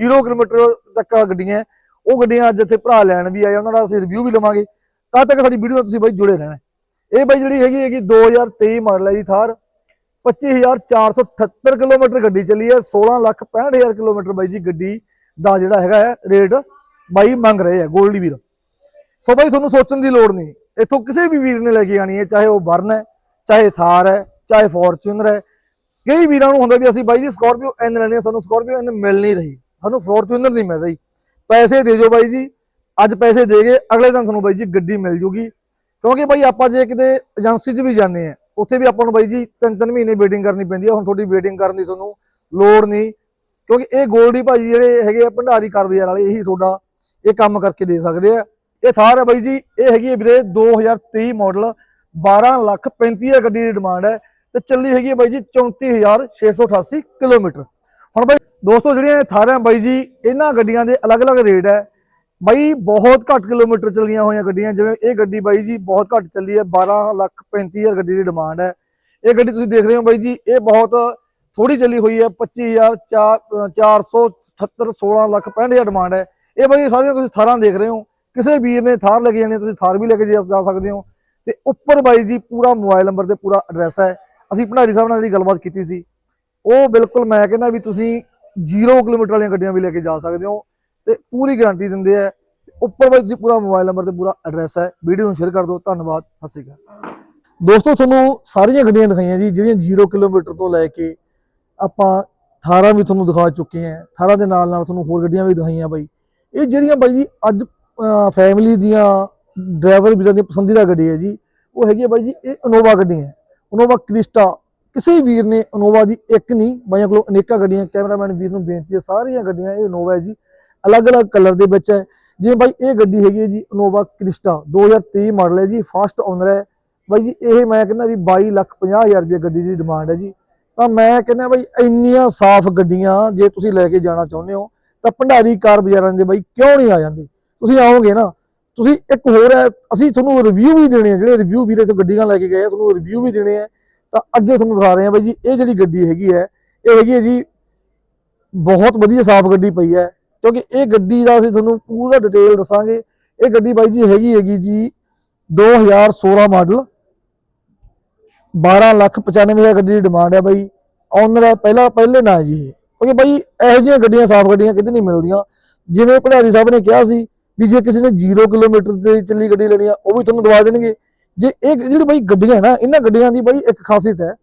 0 ਕਿਲੋਮੀਟਰ ਤੱਕ ਗੱਡੀਆਂ ਉਹ ਗੱਡੀਆਂ ਅੱਜ ਇੱਥੇ ਭਰਾ ਲੈਣ ਵੀ ਆਏ ਉਹਨਾਂ ਦਾ ਅਸੀਂ ਰਿਵਿਊ ਵੀ ਲਵਾਂਗੇ। ਤਦ ਤੱਕ ਸਾਡੀ ਵੀਡੀਓ ਨਾਲ ਤੁਸੀਂ ਬਾਈ ਜੁੜੇ ਰਹਿਣਾ ਇਹ ਬਾਈ ਜਿਹੜੀ ਹੈਗੀ ਹੈਗੀ 2023 ਮਾਡਲ ਹੈ ਜੀ ਥਾਰ। 25478 ਕਿਲੋਮੀਟਰ ਗੱਡੀ ਚੱਲੀ ਹੈ 16 ਲੱਖ 65000 ਕਿਲੋਮੀਟਰ ਬਾਈ ਜੀ ਗੱਡੀ ਦਾ ਜਿਹੜਾ ਹੈਗਾ ਹੈ ਰੇਟ ਬਾਈ ਮੰਗ ਰਹੇ ਆ ਗੋਲਡੀ ਵੀਰ। ਸੋ ਬਾਈ ਤੁਹਾਨੂੰ ਸੋਚਣ ਦੀ ਲੋੜ ਨਹੀਂ। ਇੱਥੋਂ ਕਿਸੇ ਵੀ ਵੀਰ ਨੇ ਲੈ ਕੇ ਆਣੀ ਹੈ, ਚਾਹੇ ਉਹ ਵਰਨ ਹੈ, ਚਾਹੇ ਥਾਰ ਹੈ, ਚਾਹੇ ਫੋਰਚੂਨਰ ਹੈ। ਕਈ ਵੀਰਾਂ ਨੂੰ ਹੁੰਦਾ ਵੀ ਅਸੀਂ ਬਾਈ ਜੀ ਸਕਾਰਪੀਓ ਐਨ ਲੈਣੀ ਹੈ, ਸਾਨੂੰ ਸਕਾਰਪੀਓ ਐਨ ਮਿਲ ਨਹੀਂ ਰਹੀ। ਸਾਨੂੰ ਫੋਰਚੂਨਰ ਨਹੀਂ ਮਿਲ ਰਹੀ। ਪੈਸੇ ਦੇ ਜੋ ਬਾਈ ਜੀ। ਅੱਜ ਪੈਸੇ ਦੇ ਗਏ, ਅਗਲੇ ਦਿਨ ਤੁਹਾਨੂੰ ਬਾਈ ਜੀ ਗੱਡੀ ਮਿਲ ਜੂਗੀ। ਕਿਉਂਕਿ ਬਾਈ ਆਪਾਂ ਜੇ ਕਿਤੇ ਏਜੰਸੀ 'ਚ ਵੀ ਜਾਂਦੇ ਆ ਉੱਥੇ ਵੀ ਆਪਾਂ ਨੂੰ ਬਾਈ ਜੀ ਤਿੰਨ ਤਿੰਨ ਮਹੀਨੇ ਵੇਟਿੰਗ ਕਰਨੀ ਪੈਂਦੀ ਹੈ। ਹੁਣ ਤੁਹਾਡੀ ਵੇਟਿੰਗ ਕਰਨ ਦੀ ਤੁਹਾਨੂੰ ਲੋੜ ਨਹੀਂ। ਕਿਉਂਕਿ ਇਹ ਗੋਲਡੀ ਭਾਜੀ ਜਿਹੜੇ ਹੈਗੇ ਆ, ਭੰਡਾਰੀ ਕਾਰ ਵਾਲੇ, ਇਹੀ ਤੁਹਾਡਾ ਇਹ ਕੰਮ ਕਰਕੇ ਦੇ ਸਕਦੇ ਆ। ਇਹ ਥਾਰ ਹੈ ਬਾਈ ਜੀ, ਇਹ ਹੈਗੀ ਹੈ ਵੀਰੇ 2023 ਮਾਡਲ 12 ਲੱਖ 35 ਗੱਡੀ ਦੀ ਡਿਮਾਂਡ ਹੈ ਤੇ ਚੱਲੀ ਹੈਗੀ ਹੈ ਬਾਈ ਜੀ 34688 ਕਿਲੋਮੀਟਰ। ਹੁਣ ਬਾਈ ਦੋਸਤੋ, ਜਿਹੜੀਆਂ ਇਹ ਥਾਰਾਂ ਬਾਈ ਜੀ, ਇਹਨਾਂ ਗੱਡੀਆਂ ਦੇ ਅਲੱਗ-ਅਲੱਗ ਰੇਟ ਹੈ। ਬਾਈ ਬਹੁਤ ਘੱਟ ਕਿਲੋਮੀਟਰ ਚੱਲੀਆਂ ਹੋਈਆਂ ਗੱਡੀਆਂ, ਜਿਵੇਂ ਇਹ ਗੱਡੀ ਬਾਈ ਜੀ ਬਹੁਤ ਘੱਟ ਚੱਲੀ ਹੈ 12 ਲੱਖ 35000 ਗੱਡੀ ਦੀ ਡਿਮਾਂਡ ਹੈ। ਇਹ ਗੱਡੀ ਤੁਸੀਂ ਦੇਖ ਰਹੇ ਹੋ ਬਾਈ ਜੀ, ਇਹ ਬਹੁਤ ਥੋੜੀ ਚੱਲੀ ਹੋਈ ਹੈ 25478 16 ਲੱਖ 65000 ਡਿਮਾਂਡ ਹੈ। ਇਹ ਬਾਈ ਸਾਰੀਆਂ ਤੁਸੀਂ ਥਾਰਾਂ ਦੇਖ ਰਹੇ ਹੋ। ਕਿਸੇ ਵੀਰ ਨੇ ਥਾਰ ਲੈ ਕੇ ਜਾਣੀ ਤੁਸੀਂ ਥਾਰ ਵੀ ਲੈ ਕੇ ਜਾ ਜਾ ਸਕਦੇ ਹੋ। ਤੇ ਉੱਪਰ ਬਾਈ ਜੀ ਪੂਰਾ ਮੋਬਾਈਲ ਨੰਬਰ ਤੇ ਪੂਰਾ ਐਡਰੈਸ ਹੈ। ਅਸੀਂ ਭੰਡਾਰੀ ਸਾਹਿਬ ਨਾਲ ਜਿਹੜੀ ਗੱਲਬਾਤ ਕੀਤੀ ਸੀ, ਉਹ ਬਿਲਕੁਲ ਮੈਂ ਕਹਿੰਦਾ ਵੀ ਤੁਸੀਂ 0 ਕਿਲੋਮੀਟਰ ਵਾਲੀਆਂ ਗੱਡੀਆਂ ਵੀ ਲੈ ਕੇ ਜਾ ਸਕਦੇ ਹੋ ਤੇ ਪੂਰੀ ਗਾਰੰਟੀ ਦਿੰਦੇ ਆ ਉੱਪਰ ਬਾਈ ਜੀ ਪੂਰਾ ਮੋਬਾਈਲ ਨੰਬਰ ਤੇ ਪੂਰਾ ਐਡਰੈਸ ਹੈ। ਵੀਡੀਓ ਨੂੰ ਸ਼ੇਅਰ ਕਰ ਦਿਓ। ਧੰਨਵਾਦ। ਸਤਿ ਸ਼੍ਰੀ ਅਕਾਲ। ਦੋਸਤੋ, ਤੁਹਾਨੂੰ ਸਾਰੀਆਂ ਗੱਡੀਆਂ ਦਿਖਾਈਆਂ ਜੀ, ਜਿਹੜੀਆਂ 0 ਕਿਲੋਮੀਟਰ ਤੋਂ ਲੈ ਕੇ ਆਪਾਂ ਥਾਰਾਂ ਵੀ ਤੁਹਾਨੂੰ ਦਿਖਾ ਚੁੱਕੇ ਹਾਂ। ਥਾਰਾਂ ਦੇ ਨਾਲ ਨਾਲ ਤੁਹਾਨੂੰ ਹੋਰ ਗੱਡੀਆਂ ਵੀ ਦਿਖਾਈਆਂ ਬਾਈ। ਇਹ ਜਿਹੜੀਆਂ ਬਾਈ ਜੀ ਅੱਜ ਫੈਮਿਲੀ ਦੀਆਂ ਡਰਾਈਵਰ ਵੀਰਾਂ ਦੀ ਪਸੰਦੀਦਾ ਗੱਡੀ ਹੈ ਜੀ। ਉਹ ਹੈਗੀ ਹੈ ਬਾਈ ਜੀ, ਇਹ ਇਨੋਵਾ ਗੱਡੀ ਹੈ। ਇਨੋਵਾ ਕ੍ਰਿਸਟਾ ਕਿਸੇ ਵੀਰ ਨੇ ਅਨੋਵਾ ਦੀ ਇੱਕ ਨਹੀਂ, ਬਾਈਆਂ ਕੋਲ ਅਨੇਕਾਂ ਗੱਡੀਆਂ ਕੈਮਰਾਮੈਨ ਵੀਰ ਨੂੰ ਬੇਨਤੀ ਹੈ, ਸਾਰੀਆਂ ਗੱਡੀਆਂ ਇਹ ਇਨੋਵਾ ਹੈ ਜੀ। ਅਲੱਗ-ਅਲੱਗ ਕਲਰ ਦੇ ਵਿੱਚ ਹੈ। ਜਿਵੇਂ ਬਾਈ, ਇਹ ਗੱਡੀ ਹੈਗੀ ਹੈ ਜੀ ਇਨੋਵਾ ਕ੍ਰਿਸਟਾ 2023 ਮਾਡਲ ਹੈ ਜੀ ਫਸਟ ਓਨਰ ਹੈ। ਬਾਈ ਜੀ, ਇਹ ਮੈਂ ਕਹਿੰਦਾ ਵੀ 22 ਲੱਖ 50 ਹਜ਼ਾਰ ਰੁਪਏ ਗੱਡੀ ਦੀ ਡਿਮਾਂਡ ਹੈ ਜੀ। ਤਾਂ ਮੈਂ ਕਹਿੰਦਾ ਬਾਈ, ਇੰਨੀਆਂ ਸਾਫ਼ ਗੱਡੀਆਂ ਜੇ ਤੁਸੀਂ ਲੈ ਕੇ ਜਾਣਾ ਚਾਹੁੰਦੇ ਹੋ, ਤਾਂ ਭੰਡਾਰੀ ਕਾਰ ਬਾਜ਼ਾਰਾਂ ਦੇ ਬਾਈ ਕਿਉਂ ਨਹੀਂ ਆ ਜਾਂਦੇ? ਤੁਸੀਂ ਆਓਗੇ ਨਾ, ਤੁਸੀਂ ਇੱਕ ਹੋਰ ਹੈ, ਅਸੀਂ ਤੁਹਾਨੂੰ ਰਿਵਿਊ ਵੀ ਦੇਣੇ ਆ, ਜਿਹੜੇ ਰਿਵਿਊ ਵੀਰੇ ਤੋਂ ਗੱਡੀਆਂ ਲੈ ਕੇ ਗਏ ਤੁਹਾਨੂੰ ਰਿਵਿਊ ਵੀ ਦੇਣੇ ਆ, ਤਾਂ ਅੱਗੇ ਤੁਹਾਨੂੰ ਦਿਖਾ ਰਹੇ ਆ ਬਾਈ ਜੀ, ਇਹ ਜਿਹੜੀ ਗੱਡੀ ਹੈਗੀ ਹੈ, ਇਹ ਹੈਗੀ ਹੈ ਜੀ, ਬਹੁਤ ਵਧੀਆ ਸਾਫ਼ ਗੱਡੀ ਪਈ ਹੈ, ਕਿਉਂਕਿ ਇਹ ਗੱਡੀ ਦਾ ਅਸੀਂ ਤੁਹਾਨੂੰ ਪੂਰਾ ਡਿਟੇਲ ਦੱਸਾਂਗੇ, ਇਹ ਗੱਡੀ ਬਾਈ ਜੀ ਹੈਗੀ ਹੈਗੀ ਜੀ 2016 ਮਾਡਲ 12 ਲੱਖ 95 ਹਜ਼ਾਰ ਗੱਡੀ ਦੀ ਡਿਮਾਂਡ ਹੈ ਬਾਈ ਓਨਰ ਹੈ, ਪਹਿਲਾ ਪਹਿਲੇ ਨਾ ਹੈ ਜੀ ਇਹ, ਕਿਉਂਕਿ ਬਾਈ ਇਹੋ ਜਿਹੀਆਂ ਗੱਡੀਆਂ, ਸਾਫ਼ ਗੱਡੀਆਂ ਕਿਤੇ ਨਹੀਂ ਮਿਲਦੀਆਂ, ਜਿਵੇਂ ਭੜਾਰੀ ਸਾਹਿਬ ਨੇ ਕਿਹਾ ਸੀ ਵੀ ਜੇ ਕਿਸੇ ਨੇ 0 ਕਿਲੋਮੀਟਰ ਤੇ ਚੱਲੀ ਗੱਡੀ ਲੈਣੀ ਆ, ਉਹ ਵੀ ਤੁਹਾਨੂੰ ਦਵਾ ਦੇਣਗੇ। ਜੇ ਇਹ ਜਿਹੜੀ ਬਾਈ ਗੱਡੀਆਂ ਹੈ ਨਾ, ਇਹਨਾਂ ਗੱਡੀਆਂ ਦੀ ਬਾਈ ਇੱਕ ਖਾਸੀਅਤ ਹੈ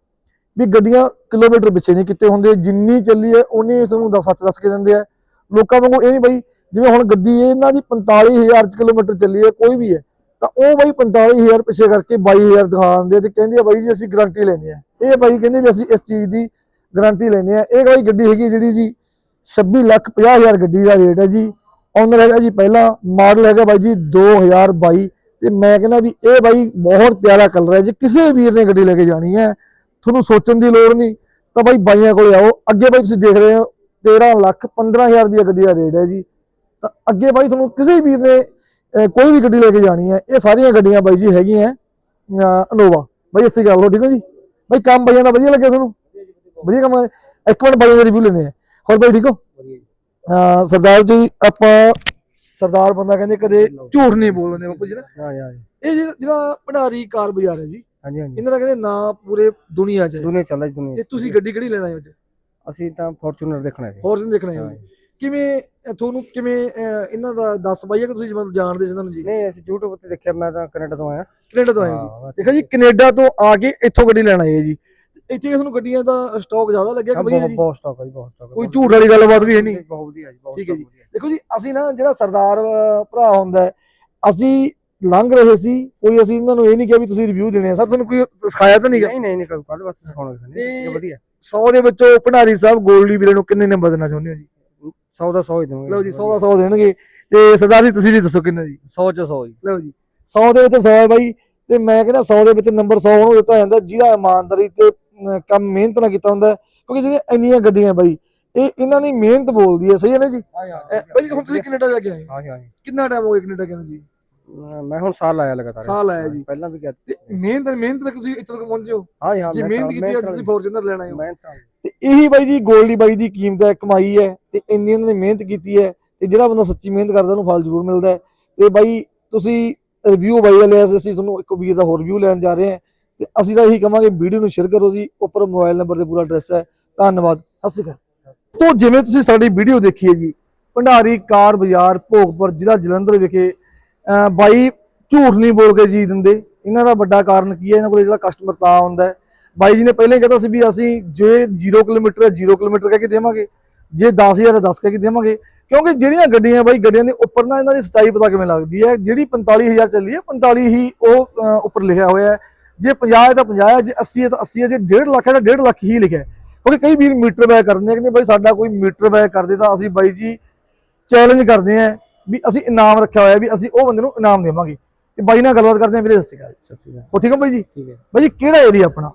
ਵੀ ਗੱਡੀਆਂ ਕਿਲੋਮੀਟਰ ਪਿੱਛੇ ਨਹੀਂ ਕਿਤੇ ਹੁੰਦੇ, ਜਿੰਨੀ ਚੱਲੀ ਹੈ ਉਨੀ ਤੁਹਾਨੂੰ ਦੱਸ ਸੱਚ ਦੱਸ ਕੇ ਦਿੰਦੇ ਆ। ਲੋਕਾਂ ਵਾਂਗੂ ਇਹ ਨਹੀਂ ਬਾਈ, ਜਿਵੇਂ ਹੁਣ ਗੱਡੀ ਇਹਨਾਂ ਦੀ 45000 ਕਿਲੋਮੀਟਰ ਚੱਲੀ ਹੈ, ਕੋਈ ਵੀ ਹੈ, ਤਾਂ ਉਹ ਬਾਈ 45000 ਪਿੱਛੇ ਕਰਕੇ 22000 ਦਿਖਾ ਦਿੰਦੇ ਆ ਤੇ ਕਹਿੰਦੇ ਆ ਬਾਈ ਜੀ ਅਸੀਂ ਗਾਰੰਟੀ ਲੈਂਦੇ ਆ। ਇਹ ਬਾਈ ਕਹਿੰਦੇ ਵੀ ਅਸੀਂ ਇਸ ਚੀਜ਼ ਦੀ ਗਾਰੰਟੀ ਲੈਂਦੇ ਆ। ਇਹ ਬਾਈ ਗੱਡੀ ਹੈਗੀ ਜਿਹੜੀ ਜੀ 26 ਲੱਖ 50000 ਗੱਡੀ ਦਾ ਰੇਟ ਹੈ ਜੀ। ਓਨਰ ਹੈਗਾ ਜੀ ਪਹਿਲਾ ਮਾਡਲ ਹੈਗਾ ਬਾਈ ਜੀ 2022 ਤੇ ਮੈਂ ਕਹਿੰਦਾ ਵੀ ਇਹ ਬਾਈ ਬਹੁਤ ਪਿਆਰਾ ਕਲਰ ਹੈ ਜੇ ਕਿਸੇ ਵੀਰ ਨੇ ਗੱਡੀ ਲੈ ਕੇ ਜਾਣੀ ਹੈ ਤੁਹਾਨੂੰ ਸੋਚਣ ਦੀ ਲੋੜ ਨਹੀਂ ਤਾਂ ਬਾਈ ਬਾਈਆਂ ਕੋਲੇ ਆਓ ਅੱਗੇ ਬਾਈ ਤੁਸੀਂ ਦੇਖ ਰਹੇ ਹੋ 13 ਲੱਖ 15000 ਰੁਪਏ ਗੱਡੀ ਦਾ ਰੇਟ ਹੈ ਜੀ ਤਾਂ ਅੱਗੇ ਬਾਈ ਤੁਹਾਨੂੰ ਕਿਸੇ ਵੀਰ ਨੇ ਕੋਈ ਵੀ ਗੱਡੀ ਲੈ ਕੇ ਜਾਣੀ ਹੈ ਇਹ ਸਾਰੀਆਂ ਗੱਡੀਆਂ ਬਾਈ ਜੀ ਹੈਗੀਆਂ ਅਨੋਵਾ ਬਾਈ ਅਸੀਂ ਗੱਲ ਹੋ ਠੀਕ ਹੈ ਜੀ? ਬਾਈ ਕੰਮ ਬਾਈਆਂ ਦਾ ਵਧੀਆ ਲੱਗਿਆ ਤੁਹਾਨੂੰ? ਵਧੀਆ। ਕੰਮ ਇੱਕ ਮਿੰਟ ਬਾਈਆਂ ਦਾ ਰਿਵਿਊ ਲੈਂਦੇ ਆ ਹੋਰ ਬਾਈ ਠੀਕ ਹੋ? ਸਰਦਾਰ ਜੀ ਆਪਾਂ ਸਰਦਾਰ ਬੰਦਾ ਕਹਿੰਦੇ ਕਦੇ ਝੂਠ ਨਹੀਂ ਬੋਲਦੇ ਬਾਪੂ ਜੀ ਨਾ। ਹਾਂ ਹਾਂ ਇਹ ਜਿਹੜਾ- ਭੰਡਾਰੀ ਕਾਰ ਬਾਜ਼ਾਰ ਹੈ ਜੀ ਹਾਂਜੀ ਹਾਂਜੀ। ਇਹਨਾਂ ਦਾ ਕਹਿੰਦੇ ਨਾਂ ਪੂਰੇ ਦੁਨੀਆ 'ਚ ਹੈ। ਦੁਨੀਆ ਚੱਲਦਾ ਜੀ ਦੁਨੀਆ ਤੇ ਤੁਸੀਂ ਗੱਡੀ ਕਿਹੜੀ ਲੈਣਾ ਹੈ ਅੱਜ? ਅਸੀਂ ਤਾਂ ਫੋਰਚੂਨਰ ਦੇਖਣਾ ਸੀ। ਫੋਰਚੂਨ ਦੇਖਣਾ ਹੈ। ਹਾਂ। ਕਿਵੇਂ ਤੁਹਾਨੂੰ ਕਿਵੇਂ ਇਹਨਾਂ ਦਾ ਦੱਸ ਪਾਈਏ ਕਿ ਤੁਸੀਂ ਜਿਵੇਂ ਜਾਣਦੇ ਸੀ ਇਹਨਾਂ ਨੂੰ ਜੀ? ਨਹੀਂ ਅਸੀਂ YouTube ਤੇ ਦੇਖਿਆ ਮੈਂ ਤਾਂ ਕੈਨੇਡਾ ਤੋਂ ਆਇਆ। ਕੈਨੇਡਾ ਤੋਂ ਆਏ ਜੀ। ਹਾਂ, ਦੇਖੋ ਜੀ ਕੈਨੇਡਾ ਤੋਂ ਆ ਕੇ ਇੱਥੋਂ ਗੱਡੀ ਲੈਣ ਆਏ ਜੀ। ਇੱਥੇ ਤੁਹਾਨੂੰ ਗੱਡੀਆਂ ਦਾ ਸਟਾਕ ਜ਼ਿਆਦਾ ਲੱਗਿਆ ਕਿ ਵਧੀਆ ਬਹੁਤ ਜੀ? ਬਹੁਤ ਸਟਾਕ ਹੈ ਜੀ ਬਹੁਤ ਸਟਾਕ ਕੋਈ ਝੂਠ ਵਾਲੀ ਗੱਲਬਾਤ ਵੀ ਹੈ ਨਹੀਂ? ਬਹੁਤ ਵਧੀਆ ਜੀ ਬਹੁਤ ਠੀਕ ਹੈ ਜੀ। ਦੇਖੋ ਜੀ ਅਸੀਂ ਨਾ ਜਿਹੜਾ ਸਰਦਾਰ ਭਰਾ ਹੁੰਦਾ ਹੈ, ਅਸੀਂ ਲੰਘ ਰਹੇ ਸੀ ਕੋਈ ਅਸੀਂ ਇਹਨਾਂ ਨੂੰ ਇਹ ਨਹੀਂ ਕਿਹਾ ਵੀ ਤੁਸੀਂ ਰਿਵਿਊ ਦੇਣੇ ਆ। ਸਰ ਤੁਹਾਨੂੰ ਕੋਈ ਸਿਖਾਇਆ ਤਾਂ ਨਹੀਂਗਾ ਨਹੀਂ ਨਹੀਂ ਨਹੀਂ ਕੋਈ ਕਾਹਦੇ ਵਾਸਤੇ ਸਿਖਾਉਣਾ ਕਿਸੇ ਨੇ। ਇਹ ਵਧੀਆ। 100 ਦੇ ਵਿੱਚੋਂ ਭੰਡਾਰੀ ਸਾਹਿਬ ਗੋਲਡੀ ਵੀਰੇ ਨੂੰ ਕਿੰਨੇ ਨੰਬਰ ਦੇਣਾ ਚਾਹੁੰਦੇ ਹੋ ਜੀ? 100 ਦਾ 100 ਹੀ ਦਵਾਂਗੇ। ਲਓ ਜੀ 100 ਦਾ 100 ਦੇਣਗੇ। ਤੇ ਸਰਦਾਰ ਜੀ ਤੁਸੀਂ ਵੀ ਦੱਸੋ ਕਿੰਨਾ ਜੀ? 100 ਚ 100 ਜੀ। ਲਓ ਜੀ। 100 ਦੇ ਵਿੱਚ 100 ਹੈ ਬਾਈ ਤੇ ਮੈਂ ਕਹਿੰਦਾ 100 ਦੇ ਵਿੱਚ ਨੰਬਰ 100 ਉਹਨੂੰ ਦਿੱਤਾ ਜਾਂਦਾ ਜਿਹਦਾ ਇਮਾਨਦਾਰੀ ਤੇ ਕੰਮ ਮਿਹਨਤ ਨਾਲ ਕੀਤਾ ਹੁੰਦਾ। ਕਿਉਂਕਿ ਜਿਹੜੀਆਂ ਇੰਨੀਆਂ ਗੱਡੀਆਂ ਬਾਈ ਇਹ ਇਹਨਾਂ ਦੀ ਮਿਹਨਤ ਬੋਲਦੀ ਹੈ ਸਹੀ ਹੈ ਨਾ ਜੀ? ਹਾਂ ਹਾਂ ਅਹ, ਬਾਈ ਹੁਣ ਤੁਸੀਂ ਕੈਨੇਡਾ ਜਾ ਕੇ ਆਏ? ਹਾਂ ਹਾਂ ਕਿੰਨਾ ਟਾਈਮ ਹੋ ਗਿਆ ਕੈਨੇਡਾ ਕਹਿੰਦੇ ਜੀ? ਮੈਂ ਹੁਣ ਸਾਲ ਆਇਆ ਲਗਾਤਾਰ। ਸਾਲ ਆਇਆ ਜੀ। ਪਹਿਲਾਂ ਵੀ ਗਿਆ ਮਿਹਨਤ ਮਿਹਨਤ ਤੱਕ ਤੁਸੀਂ ਇੱਥੇ ਤੱਕ ਪਹੁੰਚੇ ਹੋ? ਹਾਂ ਹਾਂ ਜੇ ਮਿਹਨਤ ਕੀਤੀ ਅੱਜ ਤੁਸੀਂ ਫੋਰਚੂਨਰ ਲੈਣਾ ਹੈ। ਮਿਹਨਤ। ਤੇ ਇਹੀ ਬਾਈ ਜੀ ਗੋਲਡੀ ਬਾਈ ਦੀ ਕੀਮਤ ਹੈ ਕਮਾਈ ਹੈ ਤੇ ਇੰਨੀ ਉਹਨਾਂ ਨੇ ਮਿਹਨਤ ਕੀਤੀ ਹੈ ਤੇ ਜਿਹੜਾ ਬੰਦਾ ਸੱਚੀ ਮਿਹਨਤ ਕਰਦਾ ਉਹਨੂੰ ਫਲ ਜ਼ਰੂਰ ਮਿਲਦਾ ਹੈ। ਤੇ ਬਾਈ ਤੁਸੀਂ ਰਿਵਿਊ ਬਾਈ ਅਸੀਂ ਅਸੀਂ ਤੁਹਾਨੂੰ ਇੱਕ ਵੀਰ ਦਾ ਹੋਰ ਰਿਵਿਊ ਲੈਣ ਜਾ ਰਹੇ ਹਾਂ। ਤੇ ਅਸੀਂ ਤਾਂ ਇਹੀ ਕਹਾਂਗੇ, ਵੀਡੀਓ ਨੂੰ ਸ਼ੇਅਰ ਕਰੋ ਜੀ। ਉੱਪਰ ਮੋਬਾਈਲ ਨੰਬਰ ਤੇ ਪੂਰਾ ਐਡਰੈਸ ਹੈ। ਧੰਨਵਾਦ। ਸਤਿ ਸ਼੍ਰੀ ਅਕਾਲ। ਤੋਂ ਜਿਵੇਂ ਤੁਸੀਂ ਸਾਡੀ ਵੀਡੀਓ ਦੇਖੀ ਹੈ ਜੀ, ਭੰਡਾਰੀ ਕਾਰ ਬਾਜ਼ਾਰ, ਭੋਗਪੁਰ ਜ਼ਿਲ੍ਹਾ ਜਲੰਧਰ ਵਿਖੇ ਬਾਈ ਝੂਠ ਨਹੀਂ ਬੋਲ ਕੇ ਜੀ ਦਿੰਦੇ। ਇਹਨਾਂ ਦਾ ਵੱਡਾ ਕਾਰਨ ਕੀ ਹੈ? ਇਹਨਾਂ ਕੋਲ ਜਿਹੜਾ ਕਸਟਮਰ ਤਾਂ ਆਉਂਦਾ ਬਾਈ ਜੀ ਨੇ ਪਹਿਲਾਂ ਹੀ ਕਹਿਤਾ ਸੀ ਵੀ ਅਸੀਂ ਜੇ 0 ਕਿਲੋਮੀਟਰ ਹੈ 0 ਕਿਲੋਮੀਟਰ ਕਹਿ ਕੇ ਦੇਵਾਂਗੇ। ਜੇ 10000 ਹੈ 10 ਕਹਿ ਕੇ ਦੇਵਾਂਗੇ। ਕਿਉਂਕਿ ਜਿਹੜੀਆਂ ਗੱਡੀਆਂ ਬਾਈ, ਗੱਡੀਆਂ ਦੇ ਉੱਪਰ ਨਾ ਇਹਨਾਂ ਦੀ ਸਚਾਈ ਪਤਾ ਕਿਵੇਂ ਲੱਗਦੀ ਹੈ? ਜਿਹੜੀ 45000 ਚੱਲੀ ਹੈ 45 ਹੀ ਉਹ ਉੱਪਰ ਲਿਖਿਆ ਹੋਇਆ ਹੈ। ਜੇ 50 ਹੈ ਤਾਂ 50 ਹੈ ਜੇ 80 ਹੈ ਤਾਂ 80 ਹੈ ਜੇ 1.5 ਲੱਖ ਹੈ ਤਾਂ 1.5 ਲੱਖ ਹੀ ਲਿਖਿਆ ਹੈ। ਕਿਉਂਕਿ ਕਈ ਵੀਰ ਮੀਟਰ ਬੈਕ ਕਰਦੇ ਆ ਕਹਿੰਦੇ ਬਾਈ ਸਾਡਾ ਕੋਈ ਮੀਟਰ ਬੈਕ ਕਰਦੇ ਤਾਂ ਅਸੀਂ ਬਾਈ ਜੀ ਚੈਲੰਜ ਕਰਦੇ ਆ ਵੀ ਅਸੀਂ ਇਨਾਮ ਰੱਖਿਆ ਹੋਇਆ ਵੀ ਅਸੀਂ ਉਹ ਬੰਦੇ ਨੂੰ ਇਨਾਮ ਦੇਵਾਂਗੇ। ਤੇ ਬਾਈ ਨਾਲ ਗੱਲਬਾਤ ਕਰਦੇ ਆ ਵੀਰੇ ਸਤਿ ਸ਼੍ਰੀ ਅਕਾਲ ਸਤਿ ਸ਼੍ਰੀ ਅਕਾਲ। ਹੋ ਠੀਕ ਹੋ ਬਾਈ ਜੀ? ਠੀਕ ਹੈ। ਬਾਈ ਜੀ ਕਿਹੜਾ ਏਰੀਆ ਆਪਣਾ?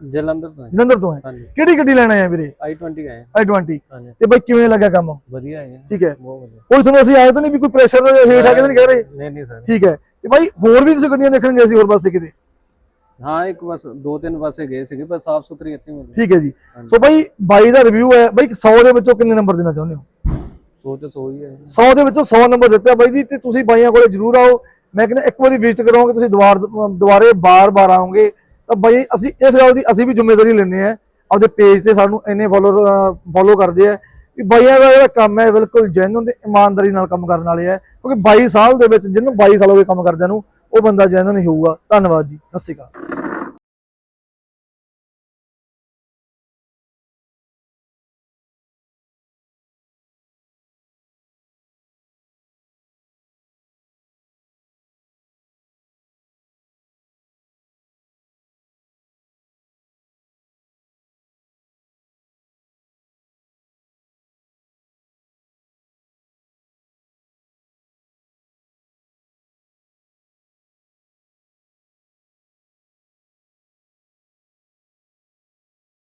ਜਲੰਧਰ ਤੋਂ ਜਲੰਧਰ ਤੋਂ ਹੈ। ਕਿਹੜੀ ਗੱਡੀ ਲੈਣਾ ਹੈ ਵੀਰੇ? I20 ਹੈ i20 ਹਾਂਜੀ। ਤੇ ਬਾਈ ਕਿਵੇਂ ਲੱਗਾ ਕੰਮ? ਵਧੀਆ ਹੈ। ਠੀਕ ਹੈ। ਕੋਈ ਤੁਹਾਨੂੰ ਅਸੀਂ ਆਏ ਤਾਂ ਨਹੀਂ ਵੀ ਕੋਈ ਪ੍ਰੈਸ਼ਰ ਦਾ ਹੇਠ ਆ ਕੇ ਨਹੀਂ ਕਹਿ ਰਹੇ? ਨਹੀਂ ਨਹੀਂ ਸਰ। ਠੀਕ ਹੈ। ਤੇ ਬਾਈ ਹੋਰ ਵੀ ਤੁਸੀਂ ਗੱਡੀਆਂ ਦੇਖਣ ਗਏ ਸੀ ਹੋਰ ਪਾਸੇ ਕਿਤੇ? ਹਾਂ ਇੱਕ ਬਸ ਦੋ ਤਿੰਨ ਪਾਸੇ ਗਏ ਸੀਗੇ ਪਰ ਸਾਫ਼ ਸੁਥਰੀ ਇੱਥੇ ਮਿਲਦੀ ਠੀਕ ਹੈ ਜੀ। ਸੋ ਬਾਈ ਬਾਈ ਦਾ ਰਿਵਿਊ ਹੈ ਬਾਈ 100 ਦੇ ਵਿੱਚੋਂ ਕਿੰਨੇ ਨੰਬਰ ਦੇਣਾ ਚਾਹੁੰਦੇ ਹੋ? ਸੋਚ ਸੋ ਹੀ ਹੈ। 100 ਦੇ ਵਿੱਚੋਂ 100 ਨੰਬਰ ਦਿੱਤਾ ਬਾਈ ਜੀ ਤੇ ਤੁਸੀਂ ਬਾਈਆਂ ਕੋਲੇ ਜ਼ਰੂਰ ਆਓ। ਮੈਂ ਕਹਿੰਦਾ ਇੱਕ ਵਾਰੀ ਵਿਜ਼ਿਟ ਕਰੋਗੇ ਤੁਸੀਂ ਦੁਬਾਰ ਦੁਬਾਰੇ ਬਾਰ-ਬਾਰ ਆਓਗੇ ਤਾਂ ਬਾਈ ਅਸੀਂ ਇਸ ਗੱਲ ਦੀ ਅਸੀਂ ਵੀ ਜ਼ਿੰਮੇਵਾਰੀ ਲੈਂਦੇ ਆ ਆਪਦੇ ਪੇਜ ਤੇ ਸਾਨੂੰ ਇੰਨੇ ਫੋਲੋਅਰ ਫੋਲੋ ਕਰਦੇ ਆ ਵੀ ਬਾਈਆਂ ਦਾ ਜਿਹੜਾ ਕੰਮ ਹੈ ਬਿਲਕੁਲ ਜੈਨੂਨ ਤੇ ਇਮਾਨਦਾਰੀ ਨਾਲ ਕੰਮ ਕਰਨ ਵਾਲੇ ਆ। ਕਿਉਂਕਿ 22 ਸਾਲ ਦੇ ਵਿੱਚ ਜਿਹਨੂੰ 22 ਸਾਲ ਹੋ ਗਏ ਕੰਮ ਕਰਦਿਆਂ ਨੂੰ ਉਹ ਬੰਦਾ ਜੈਨੂਨ ਹੀ ਹੋਊਗਾ। ਧੰਨਵਾਦ ਜੀ। ਸਤਿ ਸ਼੍ਰੀ ਅਕਾਲ।